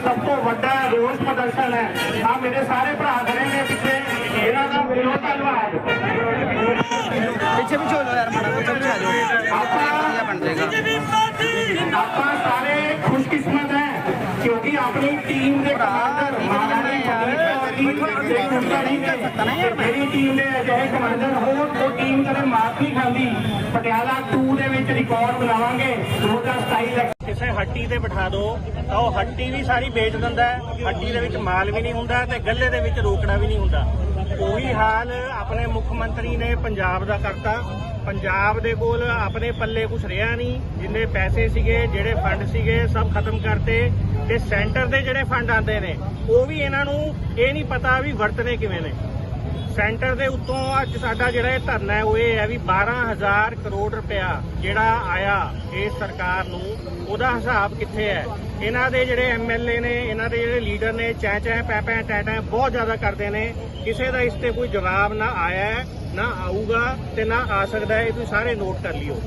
ਸਭ ਤੋਂ ਵੱਡਾ ਰੋਸ ਪ੍ਰਦਰਸ਼ਨ ਹੈ ਆ ਮੇਰੇ ਸਾਰੇ ਭਰਾ ਖੜੇ ਨੇ ਪਿੱਛੇ ਇਹਨਾਂ ਦਾ ਬਹੁਤ ਧੰਨਵਾਦ ਪਿੱਛੇ ਪਿੱਛੇ ਹੋ ਯਾਰ ਮਾੜਾ ਪਿੱਛੇ ਪਿੱਛੇ ਆ ਜਾਓ ਆਪਾਂ ਬਣ ਜਾਏਗਾ ਆਪਾਂ ਸਾਰੇ ਖੁਸ਼ਕਿਸਮਤ ਹੈ ਕਿਉਂਕਿ ਆਪਣੀ ਟੀਮ ਦੇ ਕਮਾਂਡਰ ਮਹਾਰਾਣੀ ਮੇਰੀ ਟੀਮ ਦੇ ਅਜਿਹੇ ਕਮਾਂਡਰ ਹੋਰ ਉਹ ਟੀਮ ਕਦੇ ਮਾਤ ਨਹੀਂ ਖਾਂਦੀ ਪਟਿਆਲਾ 2 ਦੇ ਵਿੱਚ ਰਿਕਾਰਡ ਬਣਾਵਾਂਗੇ 2027 ਤੱਕ ਕਿਸੇ ਹੱਟੀ ਤੇ ਬਿਠਾ ਦਿਓ। ਤਾਂ ਉਹ ਹੱਟੀ ਵੀ ਸਾਰੀ ਵੇਚ ਦਿੰਦਾ ਹੱਟੀ ਦੇ ਵਿੱਚ ਮਾਲ ਵੀ ਨਹੀਂ ਹੁੰਦਾ ਤੇ ਗੱਲੇ ਦੇ ਵਿੱਚ ਰੋਕਣਾ ਵੀ ਨਹੀਂ ਹੁੰਦਾ। ਉਹੀ ਹਾਲ ਆਪਣੇ ਮੁੱਖ ਮੰਤਰੀ ਨੇ ਪੰਜਾਬ ਦਾ ਕਰਤਾ। ਪੰਜਾਬ ਦੇ ਕੋਲ ਆਪਣੇ ਪੱਲੇ ਕੁਝ ਰਿਹਾ ਨਹੀਂ। ਜਿੰਨੇ ਪੈਸੇ ਸੀਗੇ, ਜਿਹੜੇ ਫੰਡ ਸੀਗੇ, ਸਭ ਖਤਮ ਕਰਤੇ। ਤੇ ਸੈਂਟਰ ਦੇ ਜਿਹੜੇ ਫੰਡ ਆਉਂਦੇ ਨੇ, ਉਹ ਵੀ ਇਹਨਾਂ ਨੂੰ ਇਹ ਨਹੀਂ ਪਤਾ ਵੀ ਵਰਤਨੇ ਕਿਵੇਂ ਨੇ। ਸੈਂਟਰ ਦੇ ਉੱਤੋਂ ਅੱਜ ਸਾਡਾ ਜਿਹੜਾ ਇਹ ਧਰਨਾ ਹੈ, ਉਹ ਇਹ ਹੈ ਵੀ 12000 ਕਰੋੜ ਰੁਪਇਆ ਜਿਹੜਾ ਆਇਆ ਇਸ ਸਰਕਾਰ ਨੂੰ, ਉਹਦਾ ਹਿਸਾਬ ਕਿੱਥੇ ਹੈ? ਇਹਨਾਂ ਦੇ ਜਿਹੜੇ ਐਮਐਲਏ ਨੇ, ਇਹਨਾਂ ਦੇ ਜਿਹੜੇ ਲੀਡਰ ਨੇ ਚੈ ਚੈ ਪੈ ਪੈ, ਟੈ ਟੈ, ਬਹੁਤ ਜ਼ਿਆਦਾ ਕਰਦੇ ਨੇ। ਕਿਸੇ ਦਾ ਇਸ ਤੇ ਕੋਈ ਜਵਾਬ ਨਾ ਆਇਆ ਨਾ ਆਊਗਾ ਤੇ ਨਾ ਆ ਸਕਦਾ ਇਹ ਤੁਸੀਂ ਸਾਰੇ ਨੋਟ ਕਰ ਲਿਓ।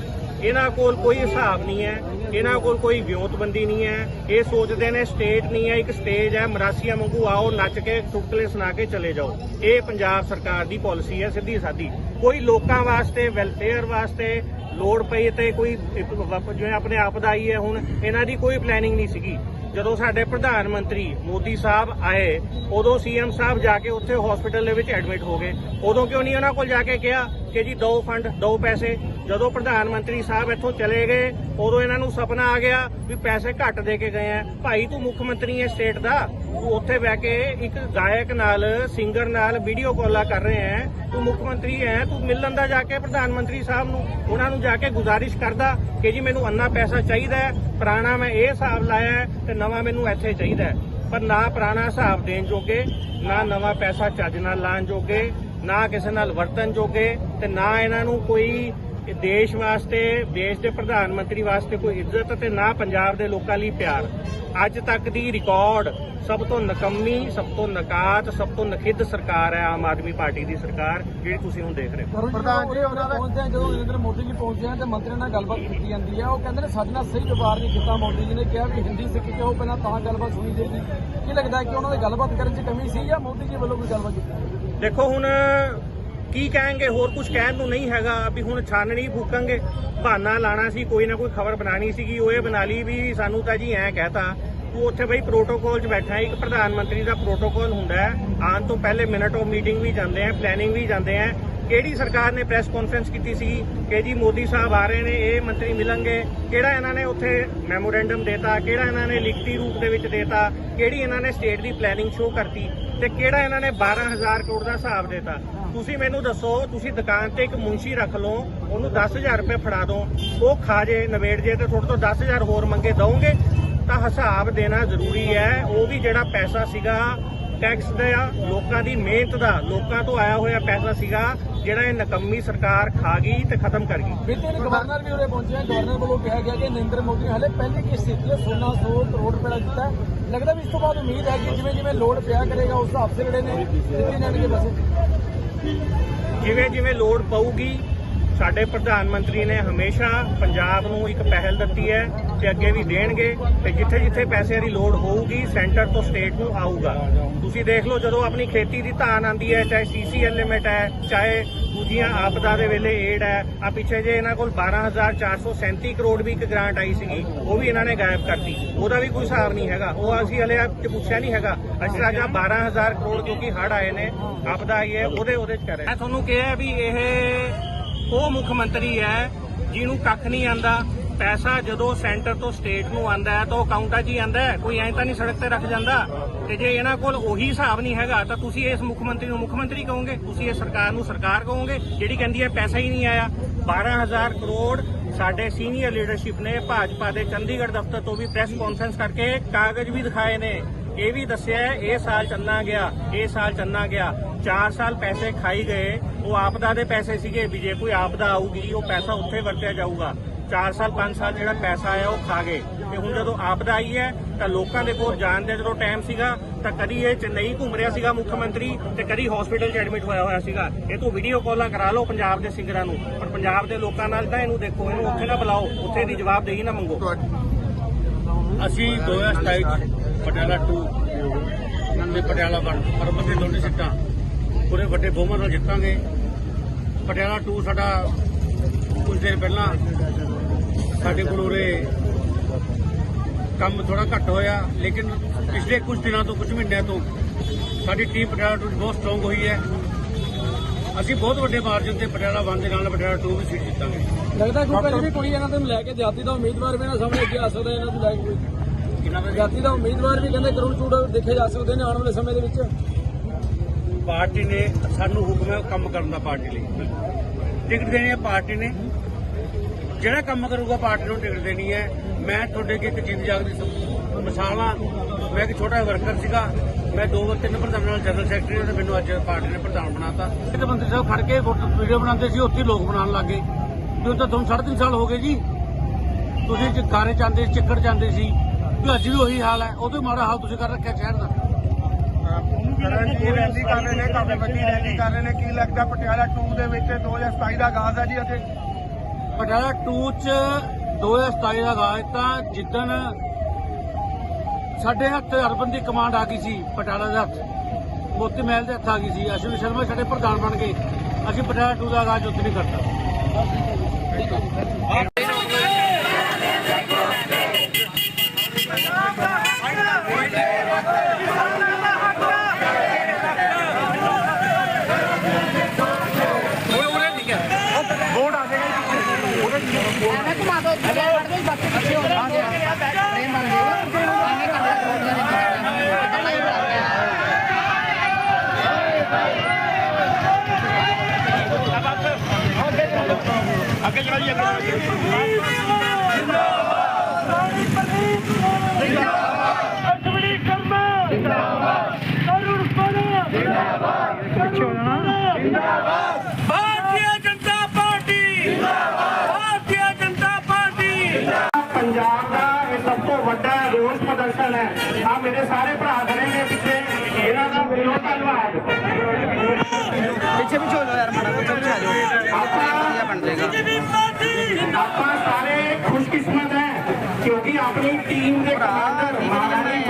ਇਹਨਾਂ ਕੋਲ ਕੋਈ ਹਿਸਾਬ ਨਹੀਂ ਹੈ। ਇਹਨਾਂ ਕੋਲ ਕੋਈ ਵਿਉਂਤਬੰਦੀ ਨਹੀਂ ਹੈ। ਇਹ ਸੋਚਦੇ ਨੇ ਸਟੇਟ ਨਹੀਂ ਹੈ, ਇੱਕ ਸਟੇਜ ਹੈ, ਮਰਾਸੀਆ ਵਾਂਗੂ ਆਓ, ਨੱਚ ਕੇ ਚੁਟਕਲੇ ਸੁਣਾ ਕੇ ਚਲੇ ਜਾਓ। ਇਹ ਪੰਜਾਬ ਸਰਕਾਰ ਦੀ ਪਾਲਿਸੀ ਹੈ, ਸਿੱਧੀ ਸਾਦੀ। ਕੋਈ ਲੋਕਾਂ ਵਾਸਤੇ ਵੈਲਫੇਅਰ ਵਾਸਤੇ ਲੋੜ ਪਈ ਤੇ ਕੋਈ ਜਿਵੇਂ ਆਪਣੇ ਆਪ ਦਾ ਆਈ ਹੈ ਹੁਣ, ਇਹਨਾਂ ਦੀ ਕੋਈ ਪਲੈਨਿੰਗ ਨਹੀਂ ਸੀਗੀ। ਜਦੋਂ ਸਾਡੇ ਪ੍ਰਧਾਨ ਮੰਤਰੀ ਮੋਦੀ ਸਾਹਿਬ ਆਏ, ਉਦੋਂ ਸੀਐਮ ਸਾਹਿਬ ਜਾ ਕੇ ਉੱਥੇ ਹਸਪੀਟਲ ਦੇ ਵਿੱਚ ਐਡਮਿਟ ਹੋ ਗਏ। ਉਦੋਂ ਕਿਉਂ ਨਹੀਂ ਉਹਨਾਂ ਕੋਲ ਜਾ ਕੇ ਕਿਹਾ ਕਿ ਜੀ ਦੋ ਫੰਡ ਦੋ ਪੈਸੇ ਜਦੋਂ ਪ੍ਰਧਾਨ ਮੰਤਰੀ ਸਾਹਿਬ ਇੱਥੋਂ ਚਲੇ ਗਏ, ਉਦੋਂ ਇਹਨਾਂ ਨੂੰ ਸੁਪਨਾ ਆ ਗਿਆ ਵੀ ਪੈਸੇ ਘੱਟ ਦੇ ਕੇ ਗਏ ਆ। ਭਾਈ, ਤੂੰ ਮੁੱਖ ਮੰਤਰੀ ਹੈ ਸਟੇਟ ਦਾ। ਤੂੰ ਉੱਥੇ ਬਹਿ ਕੇ ਇੱਕ ਗਾਇਕ ਨਾਲ, ਸਿੰਗਰ ਨਾਲ ਵੀਡੀਓ ਕਾਲਾਂ ਕਰ ਰਹੇ ਹੈ ਤੂੰ ਮੁੱਖ ਮੰਤਰੀ ਹੈ ਤੂੰ ਮਿਲਣ ਦਾ ਜਾ ਕੇ ਪ੍ਰਧਾਨ ਮੰਤਰੀ ਸਾਹਿਬ ਨੂੰ, ਉਹਨਾਂ ਨੂੰ ਜਾ ਕੇ ਗੁਜ਼ਾਰਿਸ਼ ਕਰਦਾ ਕਿ ਜੀ ਮੈਨੂੰ ਅੰਨਾ ਪੈਸਾ ਚਾਹੀਦਾ ਹੈ ਪੁਰਾਣਾ ਮੈਂ ਇਹ ਹਿਸਾਬ ਲਾਇਆ ਤੇ ਨਵਾਂ ਮੈਨੂੰ ਇੱਥੇ ਚਾਹੀਦਾ ਹੈ ਪਰ ਨਾ ਪੁਰਾਣਾ ਹਿਸਾਬ ਦੇਣ ਜੋਗੇ, ਨਾ ਨਵਾਂ ਪੈਸਾ ਚੱਜ ਨਾਲ ਲਾਣ ਜੋਗੇ, ਨਾ ਕਿਸੇ ਨਾਲ ਵਰਤਨ ਜੋਗੇ ਤੇ ਨਾ ਇਹਨਾਂ ਨੂੰ ਕੋਈ ਇਹ ਦੇਸ਼ ਵਾਸਤੇ ਦੇਸ਼ ਦੇ ਪ੍ਰਧਾਨ ਮੰਤਰੀ ਵਾਸਤੇ ਕੋਈ ਇੱਜ਼ਤ ਤੇ ਨਾ ਪੰਜਾਬ ਦੇ ਲੋਕਾਂ ਲਈ ਪਿਆਰ। ਅੱਜ ਤੱਕ ਦੀ ਰਿਕਾਰਡ ਸਭ ਤੋਂ ਨਕੰਮੀ ਸਭ ਤੋਂ ਨਕਾਤ ਸਭ ਤੋਂ ਨਖਿੱਧ ਸਰਕਾਰ ਹੈ ਆਮ ਆਦਮੀ ਪਾਰਟੀ ਦੀ ਸਰਕਾਰ ਜਿਹੜੀ ਤੁਸੀਂ ਹੁਣ ਦੇਖ ਰਹੇ ਹੋ। ਪ੍ਰਧਾਨ ਜੀ ਉਹਨਾਂ ਦਾ ਪਹੁੰਚਦੇ ਆ ਜਦੋਂ ਨਰਿੰਦਰ ਮੋਦੀ ਜੀ ਪਹੁੰਚਦੇ ਆ ਤੇ ਮੰਤਰੀਆਂ ਨਾਲ ਗੱਲਬਾਤ ਕੀਤੀ ਜਾਂਦੀ ਆ। ਉਹ ਕਹਿੰਦੇ ਨੇ ਸਾਡੇ ਨਾਲ ਸਹੀ ਵਿਵਹਾਰ ਨਹੀਂ ਕੀਤਾ ਮੋਦੀ ਜੀ ਨੇ। ਕਿਹਾ ਵੀ ਹਿੰਦੀ ਸਿੱਖ ਕੇ ਉਹ ਪਹਿਲਾਂ ਤਾਂ ਗੱਲਬਾਤ ਸੁਣੀ ਜਾਏਗੀ ਕੀ ਲੱਗਦਾ ਹੈ ਕਿ ਉਹਨਾਂ ਦੀ ਗੱਲਬਾਤ ਕਰਨ 'ਚ ਕਮੀ ਸੀ ਜਾਂ ਮੋਦੀ ਜੀ ਵੱਲੋਂ ਕੋਈ ਗੱਲਬਾਤ ਕੀਤੀ? ਦੇਖੋ ਹੁਣ ਕੀ ਕਹਿਣਗੇ? ਹੋਰ ਕੁਝ ਕਹਿਣ ਨੂੰ ਨਹੀਂ ਹੈਗਾ। ਵੀ ਹੁਣ ਛਾਨਣੀ ਫੂਕਾਂਗੇ ਬਹਾਨਾ ਲਾਣਾ ਸੀ, ਕੋਈ ਨਾ ਕੋਈ ਖਬਰ ਬਣਾਣੀ ਸੀਗੀ। ਉਹ ਇਹ ਬਣਾ ਲਈ ਵੀ ਸਾਨੂੰ ਤਾਂ ਜੀ ਐਂ ਕਹਿਤਾ, ਤੂੰ ਉੱਥੇ ਬਈ ਪ੍ਰੋਟੋਕੋਲ 'ਚ ਬੈਠਾ ਇੱਕ ਪ੍ਰਧਾਨ ਮੰਤਰੀ ਦਾ ਪ੍ਰੋਟੋਕੋਲ ਹੁੰਦਾ ਹੈ। ਆਉਣ ਤੋਂ ਪਹਿਲੇ ਮਿੰਟ ਆਫ ਮੀਟਿੰਗ ਵੀ ਜਾਂਦੇ ਆ ਪਲੈਨਿੰਗ ਵੀ ਜਾਂਦੇ ਆ। ਕਿਹੜੀ ਸਰਕਾਰ ਨੇ ਪ੍ਰੈਸ ਕਾਨਫਰੰਸ ਕੀਤੀ ਸੀ ਕਿ ਜੀ ਮੋਦੀ ਸਾਹਿਬ ਆ ਰਹੇ ਨੇ, ਇਹ ਮੰਤਰੀ ਮਿਲਣਗੇ? ਕਿਹੜਾ ਇਹਨਾਂ ਨੇ ਉੱਥੇ ਮੈਮੋਰੈਂਡਮ ਦੇਤਾ? ਕਿਹੜਾ ਇਹਨਾਂ ਨੇ ਲਿਖਤੀ ਰੂਪ ਦੇ ਵਿੱਚ ਦੇਤਾ? ਕਿਹੜੀ ਇਹਨਾਂ ਨੇ ਸਟੇਟ ਦੀ ਪਲੈਨਿੰਗ ਸ਼ੋਅ ਕਰਤੀ? ਤੇ ਕਿਹੜਾ ਇਹਨਾਂ ਨੇ 12000 ਕਰੋੜ ਦਾ ਹਿਸਾਬ ਦੇਤਾ? ਤੁਸੀਂ ਮੈਨੂੰ ਦੱਸੋ, ਤੁਸੀਂ ਦੁਕਾਨ ਤੇ ਇੱਕ ਮੁੰਸ਼ੀ ਰੱਖ ਲਓ, ਉਹਨੂੰ 10000 ਰੁਪਏ ਫੜਾ ਦਿਓ ਉਹ ਖਾ ਜੇ ਨਵੇੜ ਜੇ ਤੇ ਤੁਹਾਡੇ ਤੋਂ 10000 ਹੋਰ ਮੰਗੇ ਦਵੋਗੇ ਤਾਂ ਹਿਸਾਬ ਦੇਣਾ ਜ਼ਰੂਰੀ ਹੈ। ਉਹ ਵੀ ਜਿਹੜਾ ਪੈਸਾ ਸੀਗਾ ਟੈਕਸ ਦਾ, ਲੋਕਾਂ ਦੀ ਮਿਹਨਤ ਦਾ, ਲੋਕਾਂ ਤੋਂ ਆਇਆ ਹੋਇਆ ਪੈਸਾ ਸੀਗਾ ਜਿਹੜਾ ਇਹ ਨਕੰਮੀ ਸਰਕਾਰ ਖਾ ਗਈ ਤੇ ਖਤਮ ਕਰ ਗਈ। ਬੀਤੇ ਦਿਨ ਗਵਰਨਰ ਵੀ ਉਰੇ ਪਹੁੰਚੇ ਆ। ਗਵਰਨਰ ਵੱਲੋਂ ਕਿਹਾ ਗਿਆ ਕਿ ਨਰਿੰਦਰ ਮੋਦੀ ਨੇ ਹਲੇ ਪਹਿਲੀ ਕਿਸ਼ਤ ਦਿੱਤੀ ਹੈ। 1600 ਕਰੋੜ ਰੁਪਏ ਦਾ ਦਿੱਤਾ। ਲੱਗਦਾ ਵੀ ਇਸ ਤੋਂ ਬਾਅਦ ਉਮੀਦ ਹੈ ਕਿ ਜਿਵੇਂ ਜਿਵੇਂ ਲੋਡ ਪਿਆ ਕਰੇਗਾ ਉਸ ਹਿਸਾਬ ਸੇ ਜਿਹੜੇ ਨੇ ਦਿੱਤੇ ਜਾਣਗੇ ਪੈਸੇ ਜਿਵੇਂ ਜਿਵੇਂ ਲੋੜ ਪਊਗੀ ਸਾਡੇ ਪ੍ਰਧਾਨ ਮੰਤਰੀ ਨੇ ਹਮੇਸ਼ਾ ਪੰਜਾਬ ਨੂੰ ਇੱਕ ਪਹਿਲ ਦਿੱਤੀ ਹੈ। ਤੇ ਅੱਗੇ ਵੀ ਦੇਣਗੇ ਤੇ ਜਿੱਥੇ ਜਿੱਥੇ ਪੈਸਿਆਂ ਦੀ ਲੋੜ ਹੋਊਗੀ ਸੈਂਟਰ ਤੋਂ ਸਟੇਟ ਨੂੰ ਆਊਗਾ। ਤੁਸੀਂ ਦੇਖ ਲਓ, ਜਦੋਂ ਆਪਣੀ ਖੇਤੀ ਦੀ ਧਾਨ ਆਂਦੀ ਹੈ, ਚਾਹੇ ਸੀਸੀਐਲ ਲਿਮਿਟ ਹੈ, ਚਾਹੇ ਦੂਜੀਆਂ ਆਪਦਾ ਦੇ ਵੇਲੇ ਏਡ ਹੈ, ਆ ਪਿੱਛੇ ਜੇ ਇਹਨਾਂ ਕੋਲ 12437 ਕਰੋੜ ਵੀ ਇੱਕ ਗ੍ਰਾਂਟ ਆਈ ਸੀਗੀ, ਉਹ ਵੀ ਇਹਨਾਂ ਨੇ ਗਾਇਬ ਕਰਤੀ। ਉਹਦਾ ਵੀ ਕੋਈ ਹਿਸਾਬ ਨਹੀਂ ਹੈਗਾ। ਉਹ ਅਸੀਂ ਹਲੇ ਅੱਜ ਪੁੱਛਿਆ ਨਹੀਂ ਹੈਗਾ। ਅਸੀਂ ਰਾਜਾ ਜਾਂ 12000 ਕਰੋੜ ਕਿਉਂਕਿ ਹੜ ਆਏ ਨੇ, ਆਪਦਾ ਆਈ ਹੈ, ਉਹਦੇ ਉਹਦੇ ਚ ਕਰ ਮੈਂ ਤੁਹਾਨੂੰ ਕਿਹਾ ਵੀ ਇਹ ਉਹ ਮੁੱਖ ਮੰਤਰੀ ਹੈ, ਜਿਹਨੂੰ ਕੱਖ ਨਹੀਂ ਆਂਦਾ। ਪੈਸਾ ਜਦੋਂ ਸੈਂਟਰ ਤੋਂ ਸਟੇਟ ਨੂੰ ਆਂਦਾ ਹੈ ਤਾਂ ਉਹ ਅਕਾਊਂਟਾਂ 'ਚ ਹੀ ਆਂਦਾ ਹੈ, ਕੋਈ ਐਂ ਤਾਂ ਨਹੀਂ ਸੜਕ ਤੇ ਰੱਖ ਜਾਂਦਾ। ਤੇ ਜੇ ਇਹਨਾਂ ਕੋਲ ਉਹੀ ਹਿਸਾਬ ਨਹੀਂ ਹੈਗਾ, ਤਾਂ ਤੁਸੀਂ ਇਸ ਮੁੱਖ ਮੰਤਰੀ ਨੂੰ ਮੁੱਖ ਮੰਤਰੀ ਕਹੋਗੇ, ਤੁਸੀਂ ਇਸ ਸਰਕਾਰ ਨੂੰ ਸਰਕਾਰ ਕਹੋਗੇ, ਜਿਹੜੀ ਕਹਿੰਦੀ ਹੈ ਪੈਸਾ ਹੀ ਨਹੀਂ ਆਇਆ। 12000 ਕਰੋੜ ਸਾਡੇ ਸੀਨੀਅਰ ਲੀਡਰਸ਼ਿਪ ਨੇ ਭਾਜਪਾ ਦੇ ਚੰਡੀਗੜ੍ਹ ਦਫ਼ਤਰ ਤੋਂ ਵੀ ਪ੍ਰੈਸ ਕਾਨਫਰੰਸ ਕਰਕੇ ਕਾਗਜ਼ ਵੀ ਦਿਖਾਏ ਨੇ। ਇਹ ਵੀ ਦੱਸਿਆ ਇਹ ਸਾਲ ਚੰਨਾ ਗਿਆ, ਇਹ ਸਾਲ ਚੰਨਾ ਗਿਆ। 4 ਸਾਲ ਪੈਸੇ ਖਾਈ ਗਏ, ਉਹ ਆਪਦਾ ਦੇ ਪੈਸੇ ਸੀਗੇ, ਵੀ ਜੇ ਕੋਈ ਆਪਦਾ ਆਊਗੀ, ਉਹ ਪੈਸਾ ਉੱਥੇ ਵਰਤਿਆ ਜਾਊਗਾ। 4 ਸਾਲ 5 ਸਾਲ ਜਿਹੜਾ ਪੈਸਾ ਆਇਆ ਉਹ ਖਾ ਗਏ। ਤੇ ਹੁਣ ਜਦੋਂ ਆਪਦਾ ਆਈ ਹੈ, ਤਾਂ ਲੋਕਾਂ ਦੇ ਕੋਲ ਜਾਣ ਦੇ ਜਦੋਂ ਟਾਈਮ ਸੀਗਾ, ਤਾਂ ਕਦੀ ਇਹ ਚੇਨਈ ਘੁੰਮ ਰਿਹਾ ਸੀਗਾ ਮੁੱਖ ਮੰਤਰੀ ਤੇ ਕਦੀ ਹਸਪੀਟਲ 'ਚ ਐਡਮਿਟ ਹੋਇਆ ਹੋਇਆ ਸੀਗਾ। ਇਹ ਤੋਂ ਵੀਡੀਓ ਕਾਲਾਂ ਕਰਾ ਲਓ ਪੰਜਾਬ ਦੇ ਸਿੰਗਰਾਂ ਨੂੰ। ਪਰ ਪੰਜਾਬ ਦੇ ਲੋਕਾਂ ਨਾਲ ਤਾਂ ਇਹਨੂੰ ਦੇਖੋ, ਇਹਨੂੰ ਉੱਥੇ ਨਾ ਬੁਲਾਓ, ਉੱਥੇ ਦੀ ਜਵਾਬਦੇਹੀ ਨਾ ਮੰਗੋ। ਅਸੀਂ 2027 'ਚ ਪਟਿਆਲਾ 2 ਨੰਦੇ ਪਟਿਆਲਾ ਬਣ ਪਰਬਤ ਦੇ ਦੋਨੇ ਸਿੱਟਾਂ। ਪੂਰੇ ਵੱਡੇ ਬਹੁਮਤ ਨਾਲ ਜਿੱਤਾਂਗੇ। ਪਟਿਆਲਾ 2 ਸਾਡਾ ਕੁਝ ਦਿਨ ਪਹਿਲਾਂ ਸਾਡੇ ਕੋਲ ਉਰੇ ਕੰਮ ਥੋੜਾ ਘੱਟ ਹੋਇਆ ਲੇਕਿਨ ਪਿਛਲੇ ਕੁਝ ਦਿਨਾਂ ਤੋਂ ਕੁਝ ਮਹੀਨਿਆਂ ਤੋਂ ਸਾਡੀ ਟੀਮ ਪਟਿਆਲਾ 2 ਬਹੁਤ ਸਟਰੋਂਗ ਹੋਈ ਹੈ। ਅਸੀਂ ਬਹੁਤ ਵੱਡੇ ਮਾਰਜਨ ਤੇ ਪਟਿਆਲਾ 1 ਦੇ ਨਾਲ ਪਟਿਆਲਾ 2 ਵੀ ਸੀਟ ਜਿੱਤਾਂਗੇ। ਲੱਗਦਾ ਕੋਈ ਪਹਿਲੇ ਵੀ ਕੋਈ ਇਹਨਾਂ ਨੂੰ ਲੈ ਕੇ ਜਾਤੀ ਦਾ ਉਮੀਦਵਾਰ ਵੀ ਇਹਨਾਂ ਸਾਹਮਣੇ ਅੱਗੇ ਆ ਸਕਦਾ ਇਹਨਾਂ ਨੂੰ ਲੈ ਕੇ ਕੋਈ ਕਿੰਨਾ ਦਾ ਜਾਤੀ ਦਾ ਉਮੀਦਵਾਰ ਵੀ ਕਹਿੰਦੇ ਕਰੁਣ ਚੂੜ ਦੇਖੇ ਜਾ ਸਕਦੇ ਨੇ ਆਉਣ ਵਾਲੇ ਸਮੇਂ ਦੇ ਵਿੱਚ। ਪਾਰਟੀ ਨੇ ਸਾਨੂੰ ਹੁਕਮ ਹੈ ਕੰਮ ਕਰਨ ਦਾ ਪਾਰਟੀ ਲਈ। ਟਿਕਟ ਦੇਣੀ ਹੈ ਪਾਰਟੀ ਨੇ। ਜਿਹੜਾ ਕੰਮ ਕਰੂਗਾ ਪਾਰਟੀ ਨੂੰ ਟਿਕਟ ਦੇਣੀ ਹੈ। ਮੈਂ ਤੁਹਾਡੇ ਅੱਗੇ ਇੱਕ ਜਿੰਦ ਜਾਗਦੀ ਮਿਸਾਲ। ਆ ਮੈਂ ਇੱਕ ਛੋਟਾ ਵਰਕਰ ਸੀਗਾ। ਮੈਂ ਦੋ ਵਾਰ ਤਿੰਨ ਪ੍ਰਧਾਨਾਂ ਨਾਲ ਜਨਰਲ ਸੈਕਟਰੀ ਹਾਂ ਤੇ ਮੈਨੂੰ ਅੱਜ ਪਾਰਟੀ ਨੇ ਪ੍ਰਧਾਨ ਬਣਾਤਾ। ਇੱਕ ਮੰਤਰੀ ਸਾਹਿਬ ਖੜ ਕੇ ਫੋਟੋ ਵੀਡੀਓ ਬਣਾਉਂਦੇ ਸੀ ਉੱਥੇ ਹੀ ਲੋਕ ਬਣਾਉਣ ਲੱਗੇ ਜੋ ਤਾਂ ਤੁਹਾਨੂੰ ਸਾਢੇ ਤਿੰਨ ਸਾਲ ਹੋ ਗਏ ਜੀ। ਤੁਸੀਂ ਚਿਕਾਰੇ ਜਾਂਦੇ ਸੀ ਚੱਕੜ ਜਾਂਦੇ ਸੀ ਵੀ ਅੱਜ ਵੀ ਉਹੀ ਹਾਲ ਹੈ। ਉਦੋਂ ਹੀ ਮਾੜਾ ਹਾਲ ਤੁਸੀਂ ਕਰ ਰੱਖਿਆ ਸ਼ਹਿਰ ਦਾ। ਰੈਲੀ ਕਰ ਰਹੇ ਨੇ ਕਾਫੀ ਵੱਡੀ ਰੈਲੀ ਕਰ ਰਹੇ ਨੇ ਕੀ ਲੱਗਦਾ ਪਟਿਆਲਾ 2 ਦੇ ਵਿੱਚ 2027 ਦਾ ਆਗਾਜ਼ ਹੈ ਜੀ ਅਤੇ ਪਟਿਆਲਾ 2 ਚ 2027 ਦਾ ਆਗਾਜ਼ ਤਾਂ ਜਿੱਦਣ ਸਾਡੇ ਹੱਥ ਅਰਬਨ ਦੀ ਕਮਾਂਡ ਆ ਗਈ ਸੀ ਪਟਿਆਲਾ ਦੇ ਹੱਥ, ਮੋਤੀ ਮਹਿਲ ਦੇ ਹੱਥ ਆ ਗਈ ਸੀ। ਅਸ਼ਵਨੀ ਸ਼ਰਮਾ ਸਾਡੇ ਪ੍ਰਧਾਨ ਬਣ ਗਏ। ਅਸੀਂ ਪਟਿਆਲਾ 2 ਦਾ ਆਗਾਜ਼ ਉੱਥੇ ਨਹੀਂ ਕਰਤਾ ਐਵੇਂ ਘੁਮਾ ਦੋ ਅੱਗੇ ਵੜ ਗਈ ਬਾਕੀ ਪਿੱਛੇ ਹੋ ਜਾਣਗੇ ਟ੍ਰੇਨ ਬਣ ਗਈ ਐਵੇਂ ਕਰਦਾ ਰੋਡ ਦੇ ਵਿੱਚ ਅੱਗੇ ਲਈ ਬਣਾ ਗਿਆ ਅੱਗੇ ਚਲਾ ਜੀ ਅੱਗੇ ਭਾਰਤੀ ਜਨਤਾ ਪਾਰਟੀ ਭਾਰਤੀ ਜਨਤਾ ਪਾਰਟੀ ਪੰਜਾਬ ਦਾ ਇਹ ਸਭ ਤੋਂ ਵੱਡਾ ਰੋਸ ਪ੍ਰਦਰਸ਼ਨ ਹੈ ਆ ਮੇਰੇ ਸਾਰੇ ਭਰਾ ਖੜੇ ਨੇ ਪਿੱਛੇ ਇਹਨਾਂ ਦਾ ਬਹੁਤ ਧੰਨਵਾਦ ਪਿੱਛੇ ਪਿੱਛੇ ਹੋ ਜਾਓ ਯਾਰ ਮਾੜਾ ਪਿੱਛੇ ਪਿੱਛੇ ਆ ਜਾਓ ਵਧੀਆ ਬਣ ਜਾਏਗਾ ਆਪਾਂ ਸਾਰੇ ਖੁਸ਼ਕਿਸਮਤ ਹੈ ਕਿਉਂਕਿ ਆਪਣੀ ਟੀਮ ਦੇ ਕਮਾਂਡਰ ਮਹਾਰਾਣੀ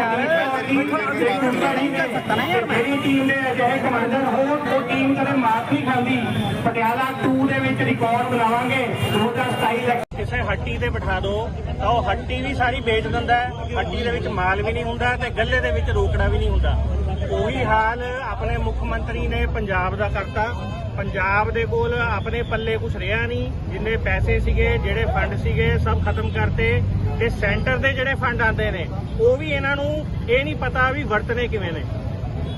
ਮੇਰੀ ਟੀਮ ਦੇ ਅਜਿਹੇ ਕਮਾਂਡਰ ਹੋਣ ਉਹ ਟੀਮ ਕਦੇ ਮਾਤ ਨਹੀਂ ਖਾਂਦੀ ਪਟਿਆਲਾ 2 ਦੇ ਵਿੱਚ ਰਿਕਾਰਡ ਬਣਾਵਾਂਗੇ 2027 ਕਿਸੇ ਹੱਟੀ ਤੇ ਬਿਠਾ ਦਿਓ। ਤਾਂ ਉਹ ਹੱਟੀ ਵੀ ਸਾਰੀ ਵੇਚ ਦਿੰਦਾ ਹੱਟੀ ਦੇ ਵਿੱਚ ਮਾਲ ਵੀ ਨਹੀਂ ਹੁੰਦਾ ਤੇ ਗੱਲੇ ਦੇ ਵਿੱਚ ਰੋਕੜਾ ਵੀ ਨਹੀਂ ਹੁੰਦਾ। ਉਹੀ ਹਾਲ ਆਪਣੇ ਮੁੱਖ ਮੰਤਰੀ ਨੇ ਪੰਜਾਬ ਦਾ ਕਰਤਾ। ਪੰਜਾਬ ਦੇ ਕੋਲ ਆਪਣੇ ਪੱਲੇ ਕੁਝ ਰਿਹਾ ਨਹੀਂ। ਜਿੰਨੇ ਪੈਸੇ ਸੀਗੇ, ਜਿਹੜੇ ਫੰਡ ਸੀਗੇ, ਸਭ ਖਤਮ ਕਰਤੇ। ਤੇ ਸੈਂਟਰ ਦੇ ਜਿਹੜੇ ਫੰਡ ਆਉਂਦੇ ਨੇ, ਉਹ ਵੀ ਇਹਨਾਂ ਨੂੰ ਇਹ ਨਹੀਂ ਪਤਾ ਵੀ ਵਰਤਣੇ ਕਿਵੇਂ ਨੇ।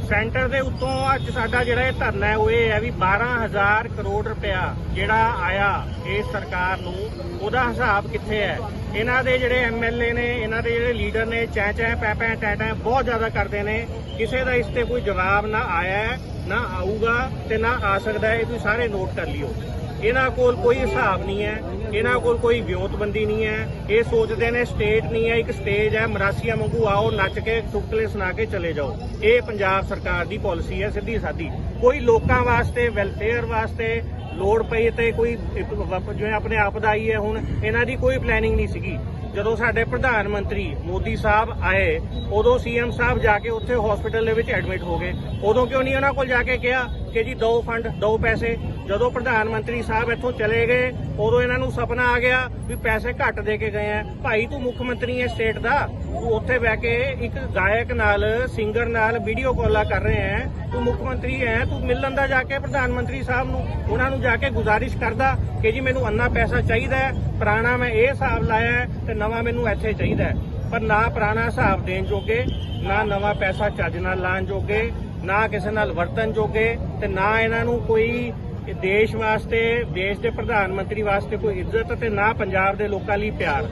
ਸੈਂਟਰ ਦੇ ਉੱਤੋਂ ਅੱਜ ਸਾਡਾ ਜਿਹੜਾ ਇਹ ਧਰਨਾ ਹੈ, ਉਹ ਇਹ ਹੈ ਵੀ 12000 ਕਰੋੜ ਰੁਪਇਆ ਜਿਹੜਾ ਆਇਆ ਇਸ ਸਰਕਾਰ ਨੂੰ, ਉਹਦਾ ਹਿਸਾਬ ਕਿੱਥੇ ਹੈ? ਇਹਨਾਂ ਦੇ ਜਿਹੜੇ ਐਮਐਲਏ ਨੇ, ਇਹਨਾਂ ਦੇ ਜਿਹੜੇ ਲੀਡਰ ਨੇ, ਚੈ ਚੈ, ਪੈ ਪੈ, ਟੈ ਟੈ, ਬਹੁਤ ਜ਼ਿਆਦਾ ਕਰਦੇ ਨੇ। ਕਿਸੇ ਦਾ ਇਸ ਤੇ ਕੋਈ ਜਵਾਬ ਨਾ ਆਇਆ ਨਾ ਆਊਗਾ ਤੇ ਨਾ ਆ ਸਕਦਾ ਇਹ ਤੁਸੀਂ ਸਾਰੇ ਨੋਟ ਕਰ ਲਿਓ। ਇਹਨਾਂ ਕੋਲ ਕੋਈ ਹਿਸਾਬ ਨਹੀਂ ਹੈ। ਇਹਨਾਂ ਕੋਲ ਕੋਈ ਵਿਉਂਤਬੰਦੀ ਨਹੀਂ ਹੈ। ਇਹ ਸੋਚਦੇ ਨੇ ਸਟੇਟ ਨਹੀਂ ਹੈ, ਇੱਕ ਸਟੇਜ ਹੈ। ਮਰਾਸੀਆ ਵਾਂਗੂ ਆਓ, ਨੱਚ ਕੇ ਚੁਟਕਲੇ ਸੁਣਾ ਕੇ ਚਲੇ ਜਾਓ। ਇਹ ਪੰਜਾਬ ਸਰਕਾਰ ਦੀ ਪਾਲਿਸੀ ਹੈ, ਸਿੱਧੀ ਸਾਦੀ। ਕੋਈ ਲੋਕਾਂ ਵਾਸਤੇ ਵੈਲਫੇਅਰ ਵਾਸਤੇ ਲੋੜ ਪਈ ਤੇ ਕੋਈ ਜਿਵੇਂ ਆਪਣੇ ਆਪ ਦਾ ਆਈ ਹੈ ਹੁਣ, ਇਹਨਾਂ ਦੀ ਕੋਈ ਪਲੈਨਿੰਗ ਨਹੀਂ ਸੀਗੀ। ਜਦੋਂ ਸਾਡੇ ਪ੍ਰਧਾਨ ਮੰਤਰੀ ਮੋਦੀ ਸਾਹਿਬ ਆਏ, ਉਦੋਂ ਸੀਐਮ ਸਾਹਿਬ ਜਾ ਕੇ ਉੱਥੇ ਹਸਪੀਟਲ ਦੇ ਵਿੱਚ ਐਡਮਿਟ ਹੋ ਗਏ। ਉਦੋਂ ਕਿਉਂ ਨਹੀਂ ਉਹਨਾਂ ਕੋਲ ਜਾ ਕੇ ਕਿਹਾ ਕਿ ਜੀ ਦੋ ਫੰਡ ਦੋ ਪੈਸੇ? ਜਦੋਂ ਪ੍ਰਧਾਨ ਮੰਤਰੀ ਸਾਹਿਬ ਇੱਥੋਂ ਚਲੇ ਗਏ, ਉਦੋਂ ਇਹਨਾਂ ਨੂੰ ਸੁਪਨਾ ਆ ਗਿਆ ਵੀ ਪੈਸੇ ਘੱਟ ਦੇ ਕੇ ਗਏ ਆ ਭਾਈ, ਤੂੰ ਮੁੱਖ ਮੰਤਰੀ ਹੈ ਸਟੇਟ ਦਾ। ਤੂੰ ਉੱਥੇ ਬਹਿ ਕੇ ਇੱਕ ਗਾਇਕ ਨਾਲ ਸਿੰਗਰ ਨਾਲ ਵੀਡੀਓ ਕਾਲਾਂ ਕਰ ਰਹੇ ਹੈ ਤੂੰ ਮੁੱਖ ਮੰਤਰੀ ਹੈ ਤੂੰ ਮਿਲਣ ਦਾ ਜਾ ਕੇ ਪ੍ਰਧਾਨ ਮੰਤਰੀ ਸਾਹਿਬ ਨੂੰ, ਉਹਨਾਂ ਨੂੰ ਜਾ ਕੇ ਗੁਜ਼ਾਰਿਸ਼ ਕਰਦਾ ਕਿ ਜੀ ਮੈਨੂੰ ਅੰਨਾ ਪੈਸਾ ਚਾਹੀਦਾ ਹੈ ਪੁਰਾਣਾ ਮੈਂ ਇਹ ਹਿਸਾਬ ਲਾਇਆ ਤੇ ਨਵਾਂ ਮੈਨੂੰ ਇੱਥੇ ਚਾਹੀਦਾ ਪਰ ਨਾ ਪੁਰਾਣਾ ਹਿਸਾਬ ਦੇਣ ਜੋਗੇ, ਨਾ ਨਵਾਂ ਪੈਸਾ ਚੱਜ ਨਾਲ ਲਾਣ ਜੋਗੇ, ਨਾ ਕਿਸੇ ਨਾਲ ਵਰਤਨ ਜੋਗੇ ਤੇ ਨਾ ਇਹਨਾਂ ਨੂੰ ਕੋਈ ਇਹ ਦੇਸ਼ ਵਾਸਤੇ ਦੇਸ਼ ਦੇ ਪ੍ਰਧਾਨ ਮੰਤਰੀ ਵਾਸਤੇ ਕੋਈ ਇੱਜ਼ਤ ਤੇ ਨਾ ਪੰਜਾਬ ਦੇ ਲੋਕਾਂ ਲਈ ਪਿਆਰ।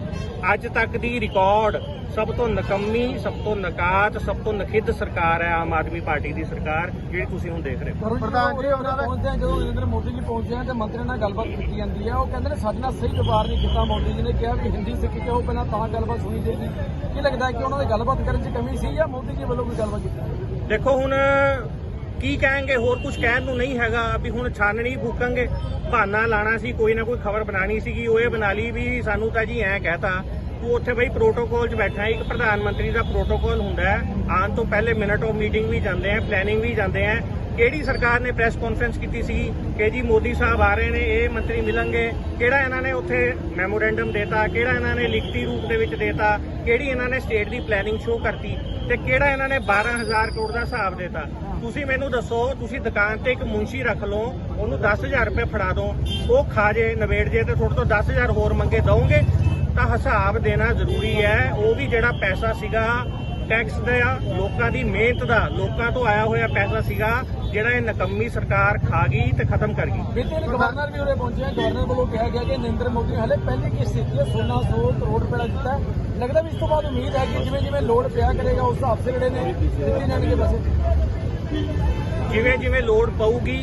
ਅੱਜ ਤੱਕ ਦੀ ਰਿਕਾਰਡ ਸਭ ਤੋਂ ਨਕੰਮੀ ਸਭ ਤੋਂ ਨਕਾਤ ਸਭ ਤੋਂ ਨਖਿੱਧ ਸਰਕਾਰ ਹੈ ਆਮ ਆਦਮੀ ਪਾਰਟੀ ਦੀ ਸਰਕਾਰ ਜਿਹੜੀ ਤੁਸੀਂ ਹੁਣ ਦੇਖ ਰਹੇ ਹੋ। ਪ੍ਰਧਾਨ ਜੀ ਉਹਨਾਂ ਦਾ ਪਹੁੰਚਦੇ ਜਦੋਂ ਨਰਿੰਦਰ ਮੋਦੀ ਜੀ ਪਹੁੰਚਦੇ ਆ ਤੇ ਮੰਤਰੀਆਂ ਨਾਲ ਗੱਲਬਾਤ ਕੀਤੀ ਜਾਂਦੀ ਹੈ ਉਹ ਕਹਿੰਦੇ ਨੇ ਸਾਡੇ ਨਾਲ ਸਹੀ ਵਿਵਹਾਰ ਨਹੀਂ ਕੀਤਾ ਮੋਦੀ ਜੀ ਨੇ ਕਿਹਾ ਵੀ ਹਿੰਦੀ ਸਿੱਖ ਕੇ ਉਹ ਪਹਿਲਾਂ ਤਾਂ ਗੱਲਬਾਤ ਸੁਣੀ ਜਾਏਗੀ। ਕੀ ਲੱਗਦਾ ਹੈ ਕਿ ਉਹਨਾਂ ਦੀ ਗੱਲਬਾਤ ਕਰਨ 'ਚ ਕਮੀ ਸੀ ਜਾਂ ਮੋਦੀ ਜੀ ਵੱਲੋਂ ਕੋਈ ਗੱਲਬਾਤ ਕੀਤੀ? ਦੇਖੋ ਹੁਣ ਕੀ ਕਹਾਂਗੇ ਹੋਰ ਕੁਝ ਕਹਿਣ ਨੂੰ ਨਹੀਂ ਹੈਗਾ ਵੀ ਹੁਣ ਛਾਨਣੀ ਫੂਕਾਂਗੇ ਬਹਾਨਾ ਲਾਣਾ ਸੀ, ਕੋਈ ਨਾ ਕੋਈ ਖਬਰ ਬਣਾਣੀ ਸੀਗੀ, ਉਹ ਇਹ ਬਣਾ ਲਈ ਵੀ ਸਾਨੂੰ ਤਾਂ ਜੀ ਐਂ ਕਹਿਤਾ, ਤੂੰ ਉੱਥੇ ਬਈ ਪ੍ਰੋਟੋਕੋਲ 'ਚ ਬੈਠਾ ਇੱਕ ਪ੍ਰਧਾਨ ਮੰਤਰੀ ਦਾ ਪ੍ਰੋਟੋਕੋਲ ਹੁੰਦਾ ਹੈ। ਆਉਣ ਤੋਂ ਪਹਿਲੇ ਮਿੰਟ ਆਫ ਮੀਟਿੰਗ ਵੀ ਜਾਂਦੇ ਆ ਪਲੈਨਿੰਗ ਵੀ ਜਾਂਦੇ ਆ ਕਿਹੜੀ ਸਰਕਾਰ ਨੇ ਪ੍ਰੈਸ ਕਾਨਫਰੰਸ ਕੀਤੀ ਸੀ? ਕਿ ਜੀ ਮੋਦੀ ਸਾਹਿਬ ਆ ਰਹੇ ਨੇ, ਇਹ ਮੰਤਰੀ ਮਿਲਣਗੇ। ਕਿਹੜਾ ਇਹਨਾਂ ਨੇ ਉੱਥੇ ਮੈਮੋਰੈਂਡਮ ਦੇਤਾ? ਕਿਹੜਾ ਇਹਨਾਂ ਨੇ ਲਿਖਤੀ ਰੂਪ ਦੇ ਵਿੱਚ ਦੇਤਾ? ਕਿਹੜੀ ਇਹਨਾਂ ਨੇ ਸਟੇਟ ਦੀ ਪਲੈਨਿੰਗ ਸ਼ੋ ਕਰਤੀ? ਤੇ ਕਿਹੜਾ ਇਹਨਾਂ ਨੇ 12000 ਕਰੋੜ ਦਾ ਹਿਸਾਬ ਦੇਤਾ? ਤੁਸੀਂ ਮੈਨੂੰ ਦੱਸੋ ਤੁਸੀਂ ਦੁਕਾਨ ਤੇ ਇੱਕ ਮੁੰਸ਼ੀ ਰੱਖ ਲਓ ਉਹਨੂੰ 10000 ਰੁਪਏ ਫੜਾ ਦਿਓ ਉਹ ਖਾ ਜੇ ਨਵੇੜ ਜੇ ਤੇ ਤੁਹਾਡੇ ਤੋਂ 10000 ਹੋਰ ਮੰਗੇ ਦਵੋਗੇ ਤਾਂ ਹਿਸਾਬ ਦੇਣਾ ਜ਼ਰੂਰੀ ਹੈ। ਉਹ ਵੀ ਜਿਹੜਾ ਪੈਸਾ ਸੀਗਾ ਟੈਕਸ ਦਾ ਲੋਕਾਂ ਦੀ ਮਿਹਨਤ ਦਾ ਲੋਕਾਂ ਤੋਂ ਆਇਆ ਹੋਇਆ ਪੈਸਾ ਸੀਗਾ ਜਿਹੜਾ ਇਹ ਨਕੰਮੀ ਸਰਕਾਰ ਖਾ ਗਈ ਤੇ ਖਤਮ ਕਰ ਗਈ। ਗਵਰਨਰ ਵੀ ਉਰੇ ਪਹੁੰਚੇ ਆ। ਗਵਰਨਰ ਵੱਲੋਂ ਕਿਹਾ ਗਿਆ ਕਿ ਨਰਿੰਦਰ ਮੋਦੀ ਹਲੇ ਪਹਿਲੀ ਕਿਸ਼ਤ ਦਿੱਤੀ ਹੈ 1600 ਕਰੋੜ ਰੁਪਏ ਦਿੱਤਾ। ਲੱਗਦਾ ਵੀ ਇਸ ਤੋਂ ਬਾਅਦ ਉਮੀਦ ਹੈ ਕਿ ਜਿਵੇਂ ਜਿਵੇਂ ਲੋਡ ਪਿਆ ਕਰੇਗਾ ਉਸ ਹਿਸਾਬ ਸੇ ਜਿਹੜੇ ਨੇ ਦਿੱਤੇ ਜਾਣਗੇ ਪੈਸੇ। ਜਿਵੇਂ ਜਿਵੇਂ ਲੋੜ ਪਊਗੀ